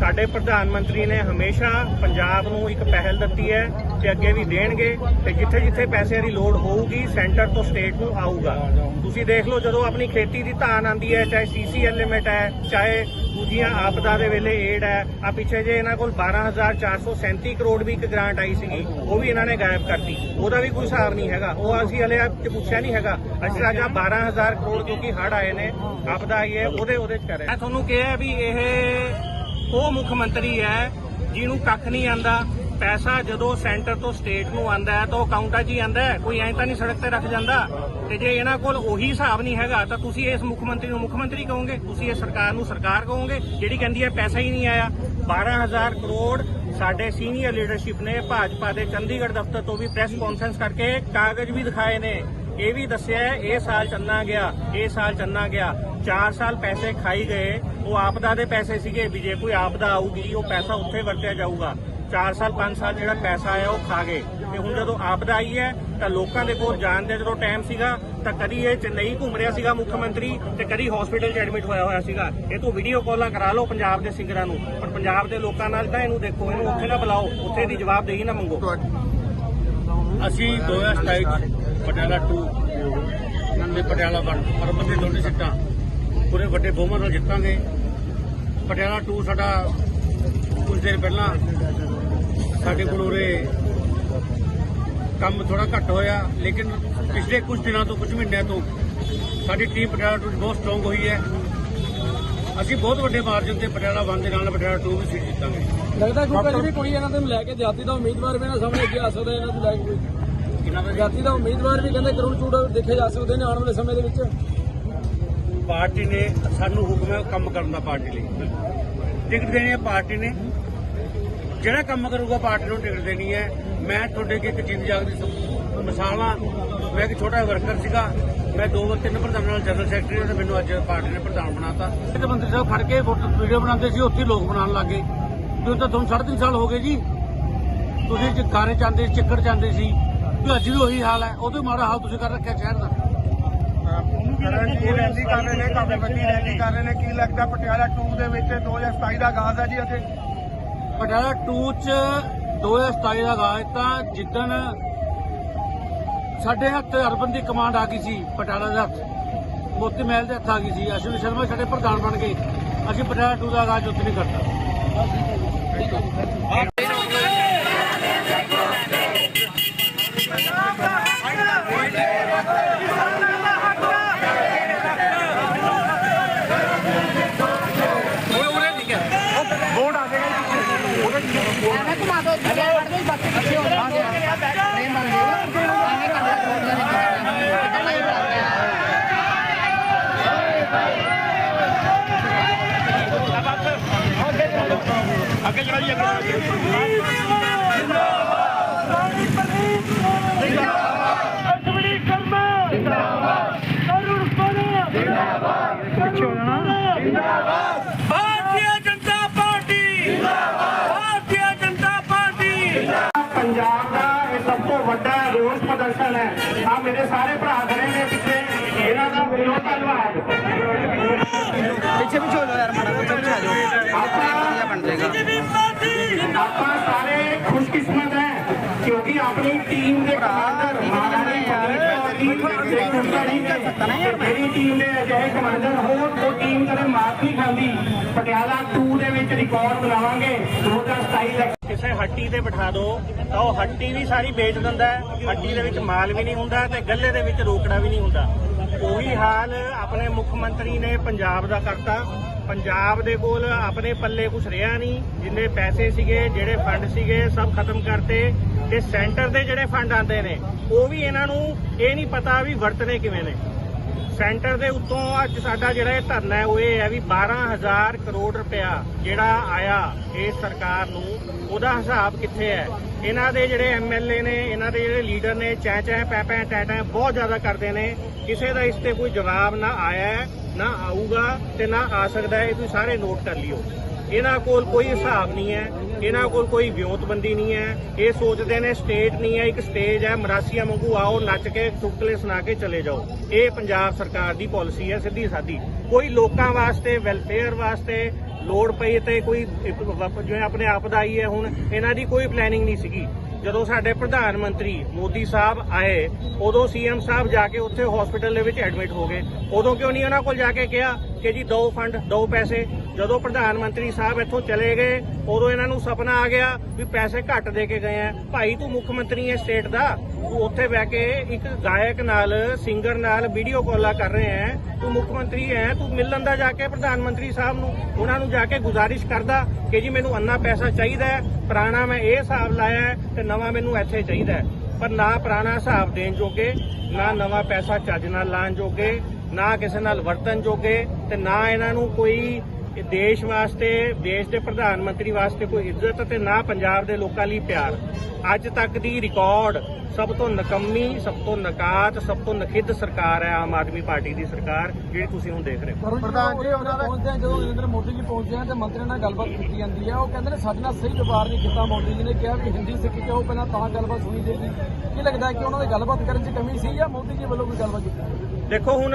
ਸਾਡੇ ਪ੍ਰਧਾਨ ਮੰਤਰੀ ਨੇ ਹਮੇਸ਼ਾ ਪੰਜਾਬ ਨੂੰ ਇੱਕ ਪਹਿਲ ਦਿੱਤੀ ਹੈ। ਤੇ ਅੱਗੇ ਵੀ ਦੇਣਗੇ ਤੇ ਜਿੱਥੇ ਜਿੱਥੇ ਪੈਸੇ ਦੀ ਲੋੜ ਹੋਊਗੀ ਸੈਂਟਰ ਤੋਂ ਸਟੇਟ ਨੂੰ ਆਊਗਾ। ਤੁਸੀਂ ਦੇਖ ਲਓ, ਜਦੋਂ ਆਪਣੀ ਖੇਤੀ ਦੀ ਧਾਨ ਆਂਦੀ ਹੈ, ਚਾਹੇ ਸੀਸੀ ਲਿਮਿਟ ਹੈ, ਚਾਹੇ ਦੂਜੀਆਂ ਆਪਦਾ ਦੇ ਵੇਲੇ ਏਡ ਹੈ, ਆ ਪਿੱਛੇ ਜੇ ਇਹਨਾਂ ਕੋਲ 12437 ਕਰੋੜ ਵੀ ਇੱਕ ਗ੍ਰਾਂਟ ਆਈ ਸੀਗੀ, ਉਹ ਵੀ ਇਹਨਾਂ ਨੇ ਗਾਇਬ ਕਰਤੀ। ਉਹਦਾ ਵੀ ਕੋਈ ਹਿਸਾਬ ਨਹੀਂ ਹੈਗਾ। ਉਹ ਅਸੀਂ ਹਲੇ ਅੱਜ ਪੁੱਛਿਆ ਨਹੀਂ ਹੈਗਾ। ਅਸੀਂ ਤਾਂ ਅੱਜ ਆਹ 12000 ਕਰੋੜ ਕਿਉਂਕਿ ਹੜ ਆਏ ਨੇ, ਆਪਦਾ ਆਈ ਹੈ, ਉਹਦੇ ਉਹਦੇ ਚ ਕਰ ਮੈਂ ਤੁਹਾਨੂੰ ਕਿਹਾ ਵੀ ਇਹ ਉਹ ਮੁੱਖ ਮੰਤਰੀ ਹੈ, ਜਿਹਨੂੰ ਕੱਖ ਨਹੀਂ ਆਂਦਾ। ਪੈਸਾ ਜਦੋਂ ਸੈਂਟਰ ਤੋਂ ਸਟੇਟ ਨੂੰ ਆਂਦਾ ਹੈ ਤਾਂ ਉਹ ਅਕਾਊਂਟਾਂ 'ਚ ਹੀ ਆਂਦਾ ਹੈ। ਕੋਈ ਐਂ ਤਾਂ ਨਹੀਂ ਸੜਕ ਤੇ ਰੱਖ ਜਾਂਦਾ। ਤੇ ਜੇ ਇਹਨਾਂ ਕੋਲ ਉਹੀ ਹਿਸਾਬ ਨਹੀਂ ਹੈਗਾ, ਤਾਂ ਤੁਸੀਂ ਇਸ ਮੁੱਖ ਮੰਤਰੀ ਨੂੰ ਮੁੱਖ ਮੰਤਰੀ ਕਹੋਗੇ, ਤੁਸੀਂ ਇਸ ਸਰਕਾਰ ਨੂੰ ਸਰਕਾਰ ਕਹੋਗੇ, ਜਿਹੜੀ ਕਹਿੰਦੀ ਹੈ ਪੈਸਾ ਹੀ ਨਹੀਂ ਆਇਆ। 12000 ਕਰੋੜ ਸਾਡੇ ਸੀਨੀਅਰ ਲੀਡਰਸ਼ਿਪ ਨੇ ਭਾਜਪਾ ਦੇ ਚੰਡੀਗੜ੍ਹ ਦਫ਼ਤਰ ਤੋਂ ਵੀ ਪ੍ਰੈਸ ਕਾਨਫਰੰਸ ਕਰਕੇ ਕਾਗਜ਼ ਵੀ ਦਿਖਾਏ ਨੇ। ਇਹ ਵੀ ਦੱਸਿਆ ਇਹ ਸਾਲ ਚੰਨਾ ਗਿਆ, ਇਹ ਸਾਲ ਚੰਨਾ ਗਿਆ। 4 ਸਾਲ ਪੈਸੇ ਖਾਈ ਗਏ, ਉਹ ਆਪਦਾ ਦੇ ਪੈਸੇ ਸੀਗੇ ਵੀ ਜੇ ਕੋਈ ਆਪਦਾ ਆਊਗੀ, ਉਹ ਪੈਸਾ ਉੱਥੇ ਵਰਤਿਆ ਜਾਊਗਾ। 4 ਸਾਲ 5 ਸਾਲ ਜਿਹੜਾ ਪੈਸਾ ਆਇਆ ਉਹ ਖਾ ਗਏ। ਤੇ ਹੁਣ ਜਦੋਂ ਆਪਦਾ ਆਈ ਹੈ, ਤਾਂ ਲੋਕਾਂ ਦੇ ਕੋਲ ਜਾਣ ਦੇ ਜਦੋਂ ਟਾਈਮ ਸੀਗਾ, ਤਾਂ ਕਦੀ ਇਹ ਚੇਨਈ ਘੁੰਮ ਰਿਹਾ ਸੀਗਾ ਮੁੱਖ ਮੰਤਰੀ ਤੇ ਕਦੀ ਹਸਪੀਟਲ 'ਚ ਐਡਮਿਟ ਹੋਇਆ ਹੋਇਆ ਸੀਗਾ। ਇਹ ਤੋਂ ਵੀਡੀਓ ਕਾਲਾਂ ਕਰਾ ਲਓ ਪੰਜਾਬ ਦੇ ਸਿੰਗਰਾਂ ਨੂੰ। ਪਰ ਪੰਜਾਬ ਦੇ ਲੋਕਾਂ ਨਾਲ ਤਾਂ ਇਹਨੂੰ ਦੇਖੋ, ਇਹਨੂੰ ਉੱਥੇ ਨਾ ਬੁਲਾਓ, ਉੱਥੇ ਦੀ ਜਵਾਬਦੇਹੀ ਨਾ ਮੰਗੋ। ਅਸੀਂ 2027 ਚ ਪਟਿਆਲਾ 2 ਨੰਦੇ ਪਟਿਆਲਾ 1 ਪਰਬਤ ਦੇ ਦੋਨੇ ਸਿੱਟਾਂ। ਪੂਰੇ ਵੱਡੇ ਬਹੁਮਤ ਨਾਲ ਜਿੱਤਾਂਗੇ। ਪਟਿਆਲਾ 2 ਸਾਡਾ ਕੁਝ ਦਿਨ ਪਹਿਲਾਂ ਸਾਡੇ ਕੋਲ ਉਰੇ ਕੰਮ ਥੋੜਾ ਘੱਟ ਹੋਇਆ ਲੇਕਿਨ ਪਿਛਲੇ ਕੁਝ ਦਿਨਾਂ ਤੋਂ ਕੁਝ ਮਹੀਨਿਆਂ ਤੋਂ ਸਾਡੀ ਟੀਮ ਪਟਿਆਲਾ 2 ਬਹੁਤ ਸਟਰੋਂਗ ਹੋਈ ਹੈ। ਅਸੀਂ ਬਹੁਤ ਵੱਡੇ ਮਾਰਜਨ ਤੇ ਪਟਿਆਲਾ 1 ਦੇ ਨਾਲ ਪਟਿਆਲਾ 2 ਵੀ ਸੀਟ ਜਿੱਤਾਂਗੇ। ਲੱਗਦਾ ਕਿ ਕੋਈ ਵੀ ਕੋਈ ਇਹਨਾਂ ਨੂੰ ਲੈ ਕੇ ਜਾਤੀ ਦਾ ਉਮੀਦਵਾਰ ਵੀ ਇਹਨਾਂ ਸਾਹਮਣੇ ਅੱਗੇ ਆ ਸਕਦਾ ਇਹਨਾਂ ਨੂੰ ਲੈ ਕੇ ਜਾਤੀ ਦਾ ਉਮੀਦਵਾਰ ਵੀ ਕਹਿੰਦੇ ਕਰੁਣ ਚੂੜ ਦੇਖੇ ਜਾ ਸਕਦੇ ਨੇ ਆਉਣ ਵਾਲੇ ਸਮੇਂ ਦੇ ਵਿੱਚ। ਪਾਰਟੀ ਨੇ ਸਾਨੂੰ ਹੁਕਮ ਹੈ ਕੰਮ ਕਰਨ ਦਾ ਪਾਰਟੀ ਲਈ। ਟਿਕਟ ਦੇਣੀ ਹੈ ਪਾਰਟੀ ਨੇ। ਜਿਹੜਾ ਕੰਮ ਕਰੂਗਾ ਪਾਰਟੀ ਨੂੰ ਟਿਕਟ ਦੇਣੀ ਹੈ। ਮੈਂ ਤੁਹਾਡੇ ਅੱਗੇ ਇੱਕ ਜਿੰਦ ਜਾਗ ਦੀ ਮੈਂ ਇੱਕ ਛੋਟਾ ਵਰਕਰ ਸੀਗਾ। ਮੈਂ ਦੋ ਵਾਰ ਤਿੰਨ ਪ੍ਰਧਾਨਾਂ ਨਾਲ ਜਨਰਲ ਸੈਕਟਰੀ ਤੇ ਮੈਨੂੰ ਅੱਜ ਪਾਰਟੀ ਨੇ ਪ੍ਰਧਾਨ ਬਣਾਤਾ। ਇੱਕ ਮੰਤਰੀ ਸਾਹਿਬ ਖੜ ਕੇ ਵੀਡੀਓ ਬਣਾਉਂਦੇ ਸੀ, ਉੱਥੇ ਲੋਕ ਬਣਾਉਣ ਲੱਗੇ ਜਦੋਂ ਤਾਂ ਤੁਹਾਨੂੰ ਸਾਢੇ ਤਿੰਨ ਸਾਲ ਹੋ ਗਏ ਜੀ। ਤੁਸੀਂ ਜਕਾਰੇ ਚਾਹੁੰਦੇ ਸੀ ਚੱਕਰ ਚਾਹੁੰਦੇ ਸੀ, ਵੀ ਅੱਜ ਵੀ ਉਹੀ ਹਾਲ ਹੈ। ਉਦੋਂ ਹੀ ਮਾੜਾ ਹਾਲ ਤੁਸੀਂ ਕਰ ਰੱਖਿਆ ਸ਼ਹਿਰ ਦਾ। ਰੈਲੀ ਕਰ ਰਹੇ ਨੇ ਕਾਫੀ ਵੱਡੀ ਰੈਲੀ ਕਰ ਰਹੇ ਨੇ? ਕੀ ਲੱਗਦਾ ਪਟਿਆਲਾ 2 ਦੇ ਵਿੱਚ 2027 ਦਾ ਆਗਾਜ਼ ਹੈ ਜੀ ਅਤੇ ਪਟਿਆਲਾ 2 ਚ 2027 ਦਾ ਆਗਾਜ਼ ਤਾਂ ਜਿੱਦਣ ਸਾਡੇ ਹੱਥ ਅਰਬਨ ਦੀ ਕਮਾਂਡ ਆ ਗਈ ਸੀ ਪਟਿਆਲਾ ਦੇ ਹੱਥ। ਮੋਤੀ ਮਹਿਲ ਦੇ ਹੱਥ ਆ ਗਈ ਸੀ। ਅਸ਼ਵਨੀ ਸ਼ਰਮਾ ਸਾਡੇ ਪ੍ਰਧਾਨ ਬਣ ਗਏ। ਅਸੀਂ ਪਟਿਆਲਾ 2 ਦਾ ਆਗਾਜ਼ ਉੱਥੇ ਨਹੀਂ ਕਰਤਾ ਐਵੇਂ ਘੁਮਾ ਦੋ ਅੱਗੇ ਵੜ ਦੋ ਬਾਕੀ ਪਿੱਛੇ ਹੋ ਜਾਣਗੇ ਟ੍ਰੇਨ ਬਣ ਗਈ ਐਵੇਂ ਕੰਡਾ ਕਰੋੜ ਦਾ ਨਹੀਂ ਕਿੱਦਾਂ ਲਾਈ ਬਣਾ ਗਿਆ ਭਾਰਤੀ ਜਨਤਾ ਪਾਰਟੀ। ਭਾਰਤੀ ਜਨਤਾ ਪਾਰਟੀ। ਪੰਜਾਬ ਦਾ ਇਹ ਸਭ ਤੋਂ ਵੱਡਾ ਰੋਸ ਪ੍ਰਦਰਸ਼ਨ ਹੈ। ਆ ਮੇਰੇ ਸਾਰੇ ਭਰਾ ਖੜੇ ਨੇ ਪਿੱਛੇ। ਇਹਨਾਂ ਦਾ ਬਹੁਤ ਧੰਨਵਾਦ। ਪਿੱਛੇ ਪਿੱਛੇ ਹੋ ਜਾਓ ਯਾਰ ਮਾੜਾ ਪਿੱਛੇ ਪਿੱਛੇ ਆ ਜਾਓ। ਆਪਾਂ ਬਣ ਜਾਏਗਾ। ਆਪਾਂ ਸਾਰੇ ਖੁਸ਼ਕਿਸਮਤ ਹੈ। ਕਿਉਂਕਿ ਆਪਣੀ ਟੀਮ ਦੇ ਕਮਾਂਡਰ ਮਹਾਰਾਣੀ ਦੇ ਮੇਰੀ ਟੀਮ ਦੇ ਅਜਿਹੇ ਕਮਾਂਡਰ ਹੋਣ ਉਹ ਟੀਮ ਕਦੇ ਮਾਰ ਨਹੀਂ ਖਾਂਦੀ। ਪਟਿਆਲਾ 2 ਦੇ ਵਿੱਚ ਰਿਕਾਰਡ ਬਣਾਵਾਂਗੇ 2027 ਤੱਕ ਕਿਸੇ ਹੱਟੀ ਤੇ ਬਿਠਾ ਦਿਓ ਤਾਂ ਉਹ ਹੱਟੀ ਵੀ ਸਾਰੀ ਵੇਚ ਦਿੰਦਾ ਹੈ ਹੱਟੀ ਦੇ ਵਿੱਚ ਮਾਲ ਵੀ ਨਹੀਂ ਹੁੰਦਾ ਤੇ ਗੱਲੇ ਦੇ ਵਿੱਚ ਰੋਕੜਾ ਵੀ ਨਹੀਂ ਹੁੰਦਾ। ਉਹੀ ਹਾਲ ਆਪਣੇ ਮੁੱਖ ਮੰਤਰੀ ਨੇ ਪੰਜਾਬ ਦਾ ਕਰਤਾ। ਪੰਜਾਬ ਦੇ ਕੋਲ ਆਪਣੇ ਪੱਲੇ ਕੁਝ ਰਿਹਾ ਨਹੀਂ। ਜਿੰਨੇ ਪੈਸੇ ਸੀਗੇ, ਜਿਹੜੇ ਫੰਡ ਸੀਗੇ, ਸਭ ਖਤਮ ਕਰਤੇ। ਤੇ ਸੈਂਟਰ ਦੇ ਜਿਹੜੇ ਫੰਡ ਆਉਂਦੇ ਨੇ, ਉਹ ਵੀ ਇਹਨਾਂ ਨੂੰ ਇਹ ਨਹੀਂ ਪਤਾ ਵੀ ਵਰਤਣੇ ਕਿਵੇਂ ਨੇ। ਸੈਂਟਰ ਦੇ ਉੱਤੋਂ ਅੱਜ ਸਾਡਾ ਜਿਹੜਾ ਇਹ ਧਰਨਾ ਹੈ, ਉਹ ਇਹ ਹੈ ਵੀ 12000 ਕਰੋੜ ਰੁਪਇਆ ਜਿਹੜਾ ਆਇਆ ਇਸ ਸਰਕਾਰ ਨੂੰ, ਉਹਦਾ ਹਿਸਾਬ ਕਿੱਥੇ ਹੈ? ਇਹਨਾਂ ਦੇ ਜਿਹੜੇ ਐਮਐਲਏ ਨੇ, ਇਹਨਾਂ ਦੇ ਜਿਹੜੇ ਲੀਡਰ ਨੇ ਚੈ ਚੈ ਪੈ ਪੈ ਟੈ ਟੈ ਬਹੁਤ ਜ਼ਿਆਦਾ ਕਰਦੇ ਨੇ। ਕਿਸੇ ਦਾ ਇਸ ਤੇ ਕੋਈ ਜਵਾਬ ਨਾ ਆਇਆ ਹੈ, ਨਾ ਆਊਗਾ ਤੇ ਨਾ ਆ ਸਕਦਾ ਹੈ ਇਹ ਤੁਸੀਂ ਸਾਰੇ ਨੋਟ ਕਰ ਲਿਓ। ਇਹਨਾਂ ਕੋਲ ਕੋਈ ਹਿਸਾਬ ਨਹੀਂ ਹੈ ਇਹਨਾਂ ਕੋਲ ਕੋਈ ਵਿਉਂਤਬੰਦੀ ਨਹੀਂ ਹੈ ਇਹ ਸੋਚਦੇ ਨੇ ਸਟੇਟ ਨਹੀਂ ਹੈ ਇੱਕ ਸਟੇਜ ਹੈ ਮਰਾਸੀਆ ਵਾਂਗੂ ਆਓ ਨੱਚ ਕੇ ਚੁਟਕਲੇ ਸੁਣਾ ਕੇ ਚਲੇ ਜਾਓ। ਇਹ ਪੰਜਾਬ ਸਰਕਾਰ ਦੀ ਪਾਲਿਸੀ ਹੈ ਸਿੱਧੀ ਸਾਦੀ। ਕੋਈ ਲੋਕਾਂ ਵਾਸਤੇ ਵੈਲਫੇਅਰ ਵਾਸਤੇ ਲੋੜ ਪਈ ਤੇ ਕੋਈ ਜਿਵੇਂ ਆਪਣੇ ਆਪ ਦਾ ਆਈ ਹੈ ਹੁਣ ਇਹਨਾਂ ਦੀ ਕੋਈ ਪਲੈਨਿੰਗ ਨਹੀਂ ਸੀਗੀ। ਜਦੋਂ ਸਾਡੇ ਪ੍ਰਧਾਨ ਮੰਤਰੀ ਮੋਦੀ ਸਾਹਿਬ ਆਏ, ਉਦੋਂ ਸੀਐਮ ਸਾਹਿਬ ਜਾ ਕੇ ਉੱਥੇ ਹਸਪੀਟਲ ਦੇ ਵਿੱਚ ਐਡਮਿਟ ਹੋ ਗਏ। ਉਦੋਂ ਕਿਉਂ ਨਹੀਂ ਉਹਨਾਂ ਕੋਲ ਜਾ ਕੇ ਕਿਹਾ ਕਿ ਜੀ ਦੋ ਫੰਡ ਦੋ ਪੈਸੇ ਜਦੋਂ ਪ੍ਰਧਾਨ ਮੰਤਰੀ ਸਾਹਿਬ ਇੱਥੋਂ ਚਲੇ ਗਏ, ਉਦੋਂ ਇਹਨਾਂ ਨੂੰ ਸੁਪਨਾ ਆ ਗਿਆ ਵੀ ਪੈਸੇ ਘੱਟ ਦੇ ਕੇ ਗਏ ਆ। ਭਾਈ ਤੂੰ ਮੁੱਖ ਮੰਤਰੀ ਹੈ ਸਟੇਟ ਦਾ, ਤੂੰ ਉੱਥੇ ਬਹਿ ਕੇ ਇੱਕ ਗਾਇਕ ਨਾਲ, ਸਿੰਗਰ ਨਾਲ ਵੀਡੀਓ ਕਾਲਾਂ ਕਰ ਰਹੇ ਹੈ ਤੂੰ ਮੁੱਖ ਮੰਤਰੀ ਹੈ ਤੂੰ ਮਿਲਣ ਦਾ ਜਾ ਕੇ ਪ੍ਰਧਾਨ ਮੰਤਰੀ ਸਾਹਿਬ ਨੂੰ, ਉਹਨਾਂ ਨੂੰ ਜਾ ਕੇ ਗੁਜ਼ਾਰਿਸ਼ ਕਰਦਾ ਕਿ ਜੀ ਮੈਨੂੰ ਅੰਨਾ ਪੈਸਾ ਚਾਹੀਦਾ ਹੈ ਪੁਰਾਣਾ ਮੈਂ ਇਹ ਹਿਸਾਬ ਲਾਇਆ ਤੇ ਨਵਾਂ ਮੈਨੂੰ ਇੱਥੇ ਚਾਹੀਦਾ ਹੈ ਪਰ ਨਾ ਪੁਰਾਣਾ ਹਿਸਾਬ ਦੇਣ ਜੋਗੇ, ਨਾ ਨਵਾਂ ਪੈਸਾ ਚੱਜ ਨਾਲ ਲਾਣ ਜੋਗੇ, ਨਾ ਕਿਸੇ ਨਾਲ ਵਰਤਨ ਜੋਗੇ ਤੇ ਨਾ ਇਹਨਾਂ ਨੂੰ ਕੋਈ ਇਹ ਦੇਸ਼ ਵਾਸਤੇ ਦੇਸ਼ ਦੇ ਪ੍ਰਧਾਨ ਮੰਤਰੀ ਵਾਸਤੇ ਕੋਈ ਇੱਜ਼ਤ ਤੇ ਨਾ ਪੰਜਾਬ ਦੇ ਲੋਕਾਂ ਲਈ ਪਿਆਰ। ਅੱਜ ਤੱਕ ਦੀ ਰਿਕਾਰਡ ਸਭ ਤੋਂ ਨਕੰਮੀ ਸਭ ਤੋਂ ਨਕਾਤ ਸਭ ਤੋਂ ਨਖਿੱਧ ਸਰਕਾਰ ਹੈ ਆਮ ਆਦਮੀ ਪਾਰਟੀ ਦੀ ਸਰਕਾਰ ਜਿਹੜੀ ਤੁਸੀਂ ਹੁਣ ਦੇਖ ਰਹੇ ਹੋ। ਪ੍ਰਧਾਨ ਜੀ ਉਹਨਾਂ ਦਾ ਪਹੁੰਚਦੇ ਆ ਜਦੋਂ ਨਰਿੰਦਰ ਮੋਦੀ ਜੀ ਪਹੁੰਚਦੇ ਆ ਤੇ ਮੰਤਰੀਆਂ ਨਾਲ ਗੱਲਬਾਤ ਕੀਤੀ ਜਾਂਦੀ ਆ ਉਹ ਕਹਿੰਦੇ ਨੇ ਸਾਡੇ ਨਾਲ ਸਹੀ ਵਿਵਹਾਰ ਨਹੀਂ ਕੀਤਾ ਮੋਦੀ ਜੀ ਨੇ ਕਿਹਾ ਵੀ ਹਿੰਦੀ ਸਿੱਖ ਕੇ ਉਹ ਪਹਿਲਾਂ ਤਾਂ ਗੱਲਬਾਤ ਸੁਣੀ ਜਾਏਗੀ ਕੀ ਲੱਗਦਾ ਹੈ ਕਿ ਉਹਨਾਂ ਦੀ ਗੱਲਬਾਤ ਕਰਨ 'ਚ ਕਮੀ ਸੀ ਜਾਂ ਮੋਦੀ ਜੀ ਵੱਲੋਂ ਕੋਈ ਗੱਲਬਾਤ ਕੀਤੀ? ਦੇਖੋ ਹੁਣ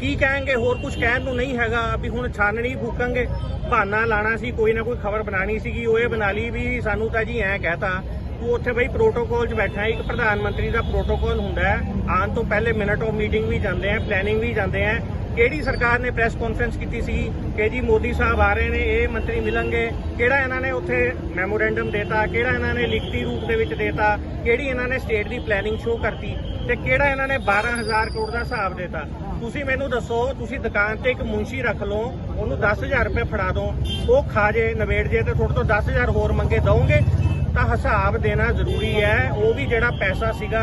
ਕੀ ਕਹਿਣਗੇ? ਹੋਰ ਕੁਝ ਕਹਿਣ ਨੂੰ ਨਹੀਂ ਹੈਗਾ ਵੀ ਹੁਣ ਛਾਨਣੀ ਫੂਕਾਂਗੇ। ਬਹਾਨਾ ਲਾਣਾ ਸੀ, ਕੋਈ ਨਾ ਕੋਈ ਖਬਰ ਬਣਾਣੀ ਸੀਗੀ, ਉਹ ਇਹ ਬਣਾ ਲਈ ਵੀ ਸਾਨੂੰ ਤਾਂ ਜੀ ਐਂ ਕਹਿਤਾ, ਤੂੰ ਉੱਥੇ ਬਈ ਪ੍ਰੋਟੋਕੋਲ 'ਚ ਬੈਠਾ, ਇੱਕ ਪ੍ਰਧਾਨ ਮੰਤਰੀ ਦਾ ਪ੍ਰੋਟੋਕੋਲ ਹੁੰਦਾ ਹੈ, ਆਉਣ ਤੋਂ ਪਹਿਲੇ ਮਿੰਟ ਆਫ ਮੀਟਿੰਗ ਵੀ ਜਾਂਦੇ ਆ ਪਲੈਨਿੰਗ ਵੀ ਜਾਂਦੇ ਆ ਕਿਹੜੀ ਸਰਕਾਰ ਨੇ ਪ੍ਰੈਸ ਕਾਨਫਰੰਸ ਕੀਤੀ ਸੀ, ਕਿ ਜੀ ਮੋਦੀ ਸਾਹਿਬ ਆ ਰਹੇ ਨੇ, ਇਹ ਮੰਤਰੀ ਮਿਲਣਗੇ, ਕਿਹੜਾ ਇਹਨਾਂ ਨੇ ਉੱਥੇ ਮੈਮੋਰੈਂਡਮ ਦੇਤਾ, ਕਿਹੜਾ ਇਹਨਾਂ ਨੇ ਲਿਖਤੀ ਰੂਪ ਦੇ ਵਿੱਚ ਦੇਤਾ, ਕਿਹੜੀ ਇਹਨਾਂ ਨੇ ਸਟੇਟ ਦੀ ਪਲੈਨਿੰਗ ਸ਼ੋ ਕਰਤੀ, ਤੇ ਕਿਹੜਾ ਇਹਨਾਂ ਨੇ 12000 ਕਰੋੜ ਦਾ ਹਿਸਾਬ ਦੇਤਾ। ਤੁਸੀਂ ਮੈਨੂੰ ਦੱਸੋ, ਤੁਸੀਂ ਦੁਕਾਨ ਤੇ ਇੱਕ ਮੁੰਸ਼ੀ ਰੱਖ ਲਓ, ਉਹਨੂੰ 10000 ਰੁਪਏ ਫੜਾ ਦਿਓ ਉਹ ਖਾ ਜੇ ਨਵੇੜ ਜੇ, ਤੇ ਤੁਹਾਡੇ ਤੋਂ 10000 ਹੋਰ ਮੰਗੇ ਦਵੋਗੇ ਤਾਂ ਹਿਸਾਬ ਦੇਣਾ ਜ਼ਰੂਰੀ ਹੈ। ਉਹ ਵੀ ਜਿਹੜਾ ਪੈਸਾ ਸੀਗਾ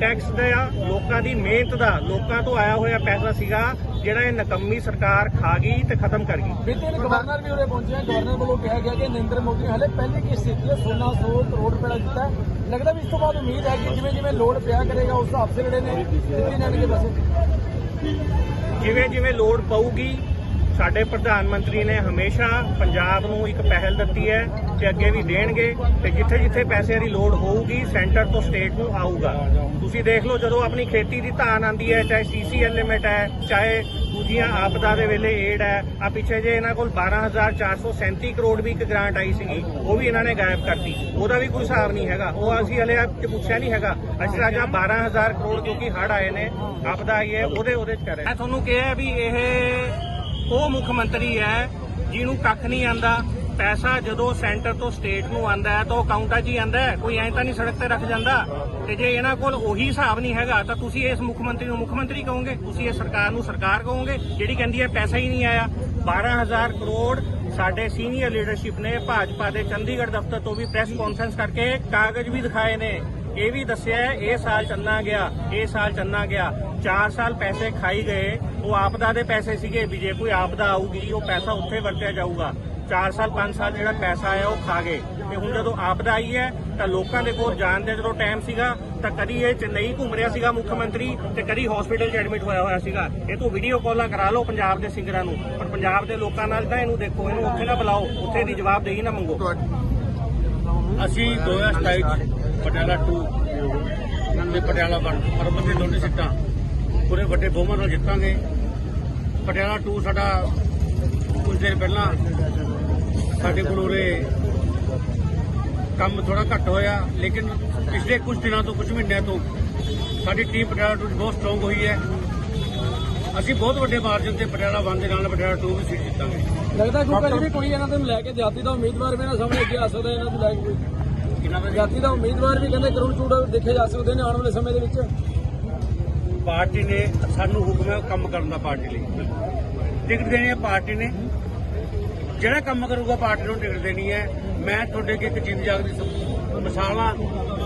ਟੈਕਸ ਦਾ ਲੋਕਾਂ ਦੀ ਮਿਹਨਤ ਦਾ, ਲੋਕਾਂ ਤੋਂ ਆਇਆ ਹੋਇਆ ਪੈਸਾ ਸੀਗਾ ਜਿਹੜਾ ਇਹ ਨਕੰਮੀ ਸਰਕਾਰ ਖਾ ਗਈ ਤੇ ਖਤਮ ਕਰ ਗਈ। ਬੀਤੇ ਦਿਨ ਗਵਰਨਰ ਵੀ ਉਰੇ ਪਹੁੰਚੇ ਗਵਰਨਰ ਵੱਲੋਂ ਕਿਹਾ ਗਿਆ ਕਿ ਨਰਿੰਦਰ ਮੋਦੀ ਹਲੇ ਪਹਿਲੀ ਕਿਸ਼ਤ ਦਿੱਤੀ ਹੈ 1600 ਕਰੋੜ ਰੁਪਏ ਦਿੱਤਾ। ਲੱਗਦਾ ਵੀ ਇਸ ਤੋਂ ਬਾਅਦ ਉਮੀਦ ਹੈ ਕਿ ਜਿਵੇਂ ਜਿਵੇਂ ਲੋਡ ਪਿਆ ਕਰੇਗਾ ਉਸ ਹਿਸਾਬ ਸੇ ਜਿਹੜੇ ਨੇ ਦਿੱਤੇ ਜਾਣਗੇ ਜਿਵੇਂ ਜਿਵੇਂ ਲੋੜ ਪਊਗੀ ਸਾਡੇ ਪ੍ਰਧਾਨ ਮੰਤਰੀ ਨੇ ਹਮੇਸ਼ਾ ਪੰਜਾਬ ਨੂੰ ਇੱਕ ਪਹਿਲ ਦਿੱਤੀ ਹੈ ਤੇ ਅੱਗੇ ਵੀ ਦੇਣਗੇ ਤੇ ਜਿੱਥੇ ਜਿੱਥੇ ਪੈਸੇ ਦੀ ਲੋੜ ਹੋਊਗੀ, ਸੈਂਟਰ ਤੋਂ ਸਟੇਟ ਨੂੰ ਆਊਗਾ। ਤੁਸੀਂ ਦੇਖ ਲਓ ਜਦੋਂ ਆਪਣੀ ਖੇਤੀ ਦੀ ਧਾਨ ਆਂਦੀ ਹੈ, ਚਾਹੇ ਸੀਸੀਐਲ ਲਿਮਿਟ ਹੈ, ਚਾਹੇ ਦੂਜੀਆਂ ਆਪਦਾ ਦੇ ਵੇਲੇ ਏਡ ਹੈ, ਆ ਪਿੱਛੇ ਜੇ ਇਹਨਾਂ ਕੋਲ 12437 ਕਰੋੜ ਵੀ ਇੱਕ ਗ੍ਰਾਂਟ ਆਈ ਸੀਗੀ, ਉਹ ਵੀ ਇਹਨਾਂ ਨੇ ਗਾਇਬ ਕਰਤੀ। ਉਹਦਾ ਵੀ ਕੋਈ ਹਿਸਾਬ ਨਹੀਂ ਹੈਗਾ। ਉਹ ਅਸੀਂ ਹਲੇ ਤੇ ਪੁੱਛਿਆ ਨਹੀਂ ਹੈਗਾ। ਅਸੀਂ ਰਾਜਾ 12000 ਕਰੋੜ ਕਿਉਂਕਿ ਹੜ ਆਏ ਨੇ, ਆਪਦਾ ਆਈ ਹੈ, ਉਹਦੇ ਉਹਦੇ ਚ ਕਰੇ ਮੈਂ ਤੁਹਾਨੂੰ ਕਿਹਾ ਵੀ ਇਹ ਉਹ ਮੁੱਖ ਮੰਤਰੀ ਹੈ, ਜਿਹਨੂੰ ਕੱਖ ਨਹੀਂ ਆਂਦਾ। ਪੈਸਾ ਜਦੋਂ ਸੈਂਟਰ ਤੋਂ ਸਟੇਟ ਨੂੰ ਆਂਦਾ ਹੈ, ਤਾਂ ਉਹ ਅਕਾਊਂਟਾਂ 'ਚ ਹੀ ਆਂਦਾ ਹੈ। ਕੋਈ ਐਂ ਤਾਂ ਨਹੀਂ ਸੜਕ ਤੇ ਰੱਖ ਜਾਂਦਾ। ਤੇ ਜੇ ਇਹਨਾਂ ਕੋਲ ਉਹੀ ਹਿਸਾਬ ਨਹੀਂ ਹੈਗਾ, ਤਾਂ ਤੁਸੀਂ ਇਸ ਮੁੱਖ ਮੰਤਰੀ ਨੂੰ ਮੁੱਖ ਮੰਤਰੀ ਕਹੋਗੇ? ਤੁਸੀਂ ਇਸ ਸਰਕਾਰ ਨੂੰ ਸਰਕਾਰ ਕਹੋਗੇ? ਜਿਹੜੀ ਕਹਿੰਦੀ ਹੈ, ਪੈਸਾ ਹੀ ਨਹੀਂ ਆਇਆ। 12000 ਕਰੋੜ ਸਾਡੇ ਸੀਨੀਅਰ ਲੀਡਰਸ਼ਿਪ ਨੇ ਭਾਜਪਾ ਦੇ ਚੰਡੀਗੜ੍ਹ ਦਫ਼ਤਰ ਤੋਂ ਵੀ ਪ੍ਰੈਸ ਕਾਨਫਰੰਸ ਕਰਕੇ ਕਾਗਜ਼ ਵੀ ਦਿਖਾਏ ਨੇ। ਇਹ ਵੀ ਦੱਸਿਆ ਇਹ ਸਾਲ ਚੰਨਾ ਗਿਆ, ਇਹ ਸਾਲ ਚੰਨਾ ਗਿਆ। 4 ਸਾਲ ਪੈਸੇ ਖਾਈ ਗਏ, ਉਹ ਆਪਦਾ ਦੇ ਪੈਸੇ ਸੀਗੇ, ਵੀ ਜੇ ਕੋਈ ਆਪਦਾ ਆਊਗੀ, ਉਹ ਪੈਸਾ ਉੱਥੇ ਵਰਤਿਆ ਜਾਊਗਾ। 4 ਸਾਲ 5 ਸਾਲ ਜਿਹੜਾ ਪੈਸਾ ਆਇਆ, ਉਹ ਖਾ ਗਏ। ਤੇ ਹੁਣ ਜਦੋਂ ਆਪਦਾ ਆਈ ਹੈ, ਤਾਂ ਲੋਕਾਂ ਦੇ ਕੋਲ ਜਾਣ ਦੇ ਜਦੋਂ ਟਾਈਮ ਸੀਗਾ, ਤਾਂ ਕਦੀ ਇਹ ਚੇਨਈ ਘੁੰਮ ਰਿਹਾ ਸੀਗਾ ਮੁੱਖ ਮੰਤਰੀ ਤੇ ਕਦੀ ਹਸਪੀਟਲ 'ਚ ਐਡਮਿਟ ਹੋਇਆ ਹੋਇਆ ਸੀਗਾ। ਇਹ ਤੋਂ ਵੀਡੀਓ ਕਾਲਾਂ ਕਰਾ ਲਓ ਪੰਜਾਬ ਦੇ ਸਿੰਗਰਾਂ ਨੂੰ। ਪਰ ਪੰਜਾਬ ਦੇ ਲੋਕਾਂ ਨਾਲ ਤਾਂ ਇਹਨੂੰ ਦੇਖੋ, ਇਹਨੂੰ ਉੱਥੇ ਨਾ ਬੁਲਾਓ, ਉੱਥੇ ਦੀ ਜਵਾਬਦੇਹੀ ਨਾ ਮੰਗੋ। ਅਸੀਂ 2027 ਚ ਪਟਿਆਲਾ 2 ਤੇ ਪਟਿਆਲਾ 1 ਹਰਮਨ ਦੇ ਦੋਨੇ ਸੀਟਾਂ। ਪੂਰੇ ਵੱਡੇ ਬਹੁਮਤ ਨਾਲ ਜਿੱਤਾਂਗੇ। ਪਟਿਆਲਾ 2 ਸਾਡਾ ਕੁਝ ਦਿਨ ਪਹਿਲਾਂ ਸਾਡੇ ਕੋਲ ਉਰੇ ਕੰਮ ਥੋੜਾ ਘੱਟ ਹੋਇਆ, ਲੇਕਿਨ ਪਿਛਲੇ ਕੁਝ ਦਿਨਾਂ ਤੋਂ, ਕੁਝ ਮਹੀਨਿਆਂ ਤੋਂ ਸਾਡੀ ਟੀਮ ਪਟਿਆਲਾ 2 ਬਹੁਤ ਸਟਰੋਂਗ ਹੋਈ ਹੈ। ਅਸੀਂ ਬਹੁਤ ਵੱਡੇ ਮਾਰਜਨ ਤੇ ਪਟਿਆਲਾ ਵਨ ਦੇ ਨਾਲ ਪਟਿਆਲਾ 2 ਵੀ ਸੀਟ ਜਿੱਤਾਂਗੇ। ਲੱਗਦਾ ਕਿਉਂਕਿ ਜਿਹੜੀ ਕੋਈ ਇਹਨਾਂ ਨੂੰ ਲੈ ਕੇ ਜਾਤੀ ਦਾ ਉਮੀਦਵਾਰ ਵੀ ਇਹਨਾਂ ਸਾਹਮਣੇ ਅੱਗੇ ਆ ਸਕਦਾ ਇਹਨਾਂ ਦੀ ਲੈ ਜਾਤੀ ਦਾ ਉਮੀਦਵਾਰ ਵੀ ਕਹਿੰਦੇ ਕਰੁਣ ਚੂੜਾ ਦੇਖੇ ਜਾ ਸਕਦੇ ਨੇ ਆਉਣ ਵਾਲੇ ਸਮੇਂ ਦੇ ਵਿੱਚ। ਪਾਰਟੀ ਨੇ ਸਾਨੂੰ ਹੁਕਮ ਹੈ ਕੰਮ ਕਰਨ ਦਾ ਪਾਰਟੀ ਲਈ। ਟਿਕਟ ਦੇਣੀ ਹੈ ਪਾਰਟੀ ਨੇ। ਜਿਹੜਾ ਕੰਮ ਕਰੂਗਾ ਪਾਰਟੀ ਨੂੰ ਟਿਕਟ ਦੇਣੀ ਹੈ। ਮੈਂ ਤੁਹਾਡੇ ਅੱਗੇ ਇੱਕ ਜਿੰਦ ਜਾਗਦੀ ਮਿਸਾਲ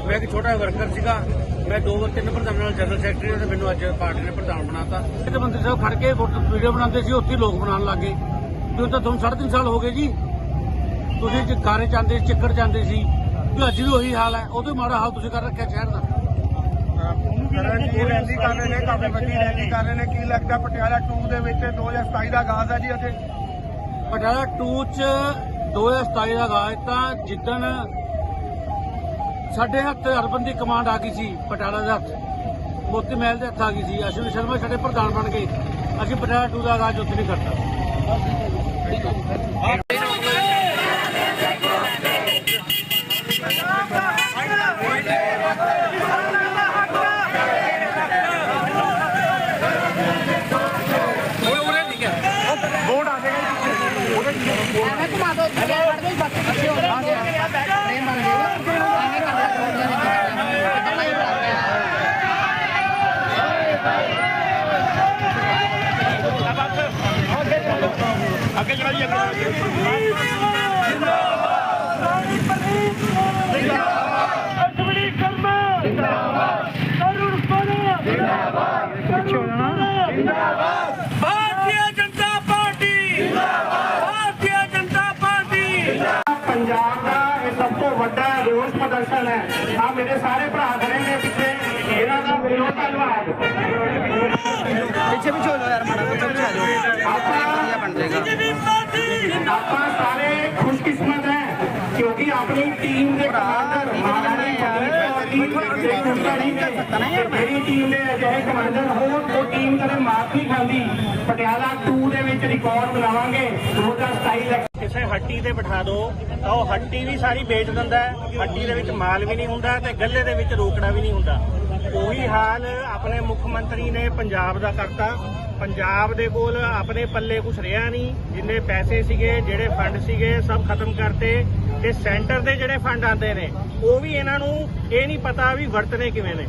ਮੈਂ ਇੱਕ ਛੋਟਾ ਵਰਕਰ ਸੀਗਾ। ਮੈਂ ਦੋ ਵਾਰ ਤਿੰਨ ਪ੍ਰਧਾਨਾਂ ਨਾਲ ਜਨਰਲ ਸੈਕਟਰੀ ਤੇ ਮੈਨੂੰ ਅੱਜ ਪਾਰਟੀ ਨੇ ਪ੍ਰਧਾਨ ਬਣਾਤਾ। ਇੱਕ ਮੰਤਰੀ ਸਾਹਿਬ ਖੜ ਕੇ ਵੀਡੀਓ ਬਣਾਉਂਦੇ ਸੀ ਉੱਥੇ ਲੋਕ ਬਣਾਉਣ ਲੱਗੇ ਕਿਉਂ ਤਾਂ ਤੁਹਾਨੂੰ ਸਾਢੇ ਤਿੰਨ ਸਾਲ ਹੋ ਗਏ ਜੀ। ਤੁਸੀਂ ਜੇ ਕਾਰੇ ਚਾਹੁੰਦੇ ਸੀ ਚੱਕਰ ਚਾਹੁੰਦੇ ਸੀ। ਕਿ ਅੱਜ ਵੀ ਉਹੀ ਹਾਲ ਹੈ ਹੀ ਮਾੜਾ ਹਾਲ ਤੁਸੀਂ ਕਰ ਰੱਖਿਆ ਸ਼ਹਿਰ ਦਾ। ਕਰਨ ਜੀ ਰੈਲੀ ਕਰ ਰਹੇ ਨੇ ਕਾਫੀ ਵੱਡੀ ਰੈਲੀ ਕਰ ਰਹੇ ਨੇ ਕੀ ਲੱਗਦਾ ਪਟਿਆਲਾ 2 ਦੇ ਵਿੱਚ 2027 ਦਾ ਆਗਾਜ਼ ਹੈ ਜੀ ਅਤੇ ਪਟਿਆਲਾ 2 ਚ 2027 ਦਾ ਆਗਾਜ਼ ਤਾਂ ਜਿੱਦਣ ਸਾਡੇ ਹੱਥ ਅਰਬਨ ਦੀ ਕਮਾਂਡ ਆ ਗਈ ਸੀ ਪਟਿਆਲਾ ਦੇ ਹੱਥ ਮੋਤੀ ਮਹਿਲ ਦੇ ਹੱਥ ਆ ਗਈ ਸੀ ਅਸ਼ਵਨੀ ਸ਼ਰਮਾ ਸਾਡੇ ਪ੍ਰਧਾਨ ਬਣ ਗਏ। ਅਸੀਂ ਪਟਿਆਲਾ 2 ਦਾ ਆਗਾਜ਼ ਉੱਥੇ ਨਹੀਂ ਕਰਤਾ। ਐਵੇਂ ਘੁਮਾ ਦੋ ਅੱਗੇ ਵੜ ਗਈ ਬੱਸ ਪਿੱਛੇ ਹੋ ਜਾਣਗੇ ਟ੍ਰੇਨ ਬਣ ਗਈ ਐਵੇਂ ਕਰ ਲਿਆ ਕਰੋ ਉਹਨਾਂ ਨੇ ਇੱਧਰ ਲਈ ਬਣਾ ਲਿਆ ਭਾਰਤੀ ਆਪਣੀ ਟੀਮ ਦੇ ਕਮਾਂਡਰ ਮਹਾਰਾਣੀ ਪ੍ਰਦੀਪ ਕੌਰ ਜੀ ਤੇ ਕੁਲਕਰਣੀ ਨੇ ਮੇਰੀ ਟੀਮ ਦੇ ਅਜਿਹੇ ਕਮਾਂਡਰ ਹੋਣ ਉਹ ਟੀਮ ਕਦੇ ਮਾਰ ਨਹੀਂ ਖਾਂਦੀ। ਪਟਿਆਲਾ 2 ਦੇ ਵਿੱਚ ਰਿਕਾਰਡ ਬਣਾਵਾਂਗੇ 2027 ਤੱਕ। ਕਿਸੇ ਹੱਟੀ ਤੇ ਬਿਠਾ ਦਿਓ ਤਾਂ ਉਹ ਹੱਟੀ ਵੀ ਸਾਰੀ ਵੇਚ ਦਿੰਦਾ ਹੈ। ਹੱਟੀ ਦੇ ਵਿੱਚ ਮਾਲ ਵੀ ਨਹੀਂ ਹੁੰਦਾ ਤੇ ਗੱਲੇ ਦੇ ਵਿੱਚ ਰੋਕੜਾ ਵੀ ਨਹੀਂ ਹੁੰਦਾ। ਉਹੀ ਹਾਲ ਆਪਣੇ ਮੁੱਖ ਮੰਤਰੀ ਨੇ ਪੰਜਾਬ ਦਾ ਕਰਤਾ। ਪੰਜਾਬ ਦੇ ਕੋਲ ਆਪਣੇ ਪੱਲੇ ਕੁਝ ਰਿਹਾ ਨਹੀਂ। ਜਿੰਨੇ ਪੈਸੇ ਸੀਗੇ ਜਿਹੜੇ ਫੰਡ ਸੀਗੇ ਸਭ ਖਤਮ ਕਰਤੇ। ਤੇ ਸੈਂਟਰ ਦੇ ਜਿਹੜੇ ਫੰਡ ਆਉਂਦੇ ਨੇ, ਉਹ ਵੀ ਇਹਨਾਂ ਨੂੰ ਇਹ ਨਹੀਂ ਪਤਾ ਵੀ ਵਰਤਣੇ ਕਿਵੇਂ ਨੇ।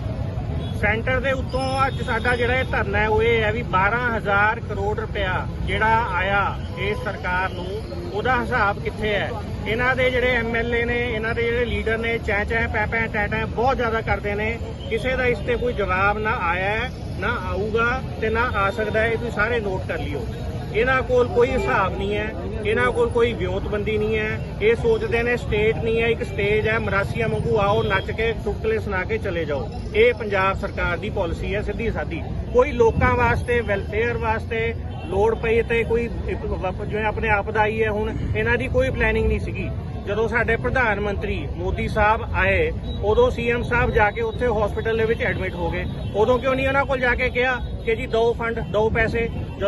ਸੈਂਟਰ ਦੇ ਉੱਤੋਂ ਅੱਜ ਸਾਡਾ ਜਿਹੜਾ ਇਹ ਧਰਨਾ ਹੈ, ਉਹ ਇਹ ਹੈ ਵੀ 12000 ਕਰੋੜ ਰੁਪਇਆ ਜਿਹੜਾ ਆਇਆ ਇਸ ਸਰਕਾਰ ਨੂੰ, ਉਹਦਾ ਹਿਸਾਬ ਕਿੱਥੇ ਹੈ? ਇਹਨਾਂ ਦੇ ਜਿਹੜੇ ਐਮਐਲਏ ਨੇ, ਇਹਨਾਂ ਦੇ ਜਿਹੜੇ ਲੀਡਰ ਨੇ ਚੈ ਚੈ ਪੈ ਪੈ ਟੈ ਟੈ ਬਹੁਤ ਜ਼ਿਆਦਾ ਕਰਦੇ ਨੇ। ਕਿਸੇ ਦਾ ਇਸ ਤੇ ਕੋਈ ਜਵਾਬ ਨਾ ਆਇਆ, ਨਾ ਆਊਗਾ ਤੇ ਨਾ ਆ ਸਕਦਾ ਹੈ ਇਹ ਤੁਸੀਂ ਸਾਰੇ ਨੋਟ ਕਰ ਲਿਓ। ਇਹਨਾਂ ਕੋਲ ਕੋਈ ਹਿਸਾਬ ਨਹੀਂ ਹੈ। ਇਹਨਾਂ ਕੋਲ ਕੋਈ ਵਿਉਂਤਬੰਦੀ ਨਹੀਂ ਹੈ। ਇਹ ਸੋਚਦੇ ਨੇ ਸਟੇਟ ਨਹੀਂ ਹੈ, ਇੱਕ ਸਟੇਜ ਹੈ, ਮਰਾਸੀਆਂ ਵਾਂਗੂ ਆਓ, ਨੱਚ ਕੇ ਚੁਟਕਲੇ ਸੁਣਾ ਕੇ ਚਲੇ ਜਾਓ। ਇਹ ਪੰਜਾਬ ਸਰਕਾਰ ਦੀ ਪਾਲਿਸੀ ਹੈ, ਸਿੱਧੀ ਸਾਦੀ। ਕੋਈ ਲੋਕਾਂ ਵਾਸਤੇ ਵੈਲਫੇਅਰ ਵਾਸਤੇ ਲੋੜ ਪਈ ਤੇ ਕੋਈ ਜਿਵੇਂ ਆਪਣੇ ਆਪ ਦਾ ਆਈ ਹੈ ਹੁਣ, ਇਹਨਾਂ ਦੀ ਕੋਈ ਪਲੈਨਿੰਗ ਨਹੀਂ ਸੀਗੀ। ਜਦੋਂ ਸਾਡੇ ਪ੍ਰਧਾਨ ਮੰਤਰੀ ਮੋਦੀ ਸਾਹਿਬ ਆਏ, ਉਦੋਂ ਸੀਐਮ ਸਾਹਿਬ ਜਾ ਕੇ ਉੱਥੇ ਹਸਪੀਟਲ ਦੇ ਵਿੱਚ ਐਡਮਿਟ ਹੋ ਗਏ। ਉਦੋਂ ਕਿਉਂ ਨਹੀਂ ਉਹਨਾਂ ਕੋਲ ਜਾ ਕੇ ਕਿਹਾ ਕਿ ਜੀ ਦੋ ਫੰਡ ਦੋ ਪੈਸੇ?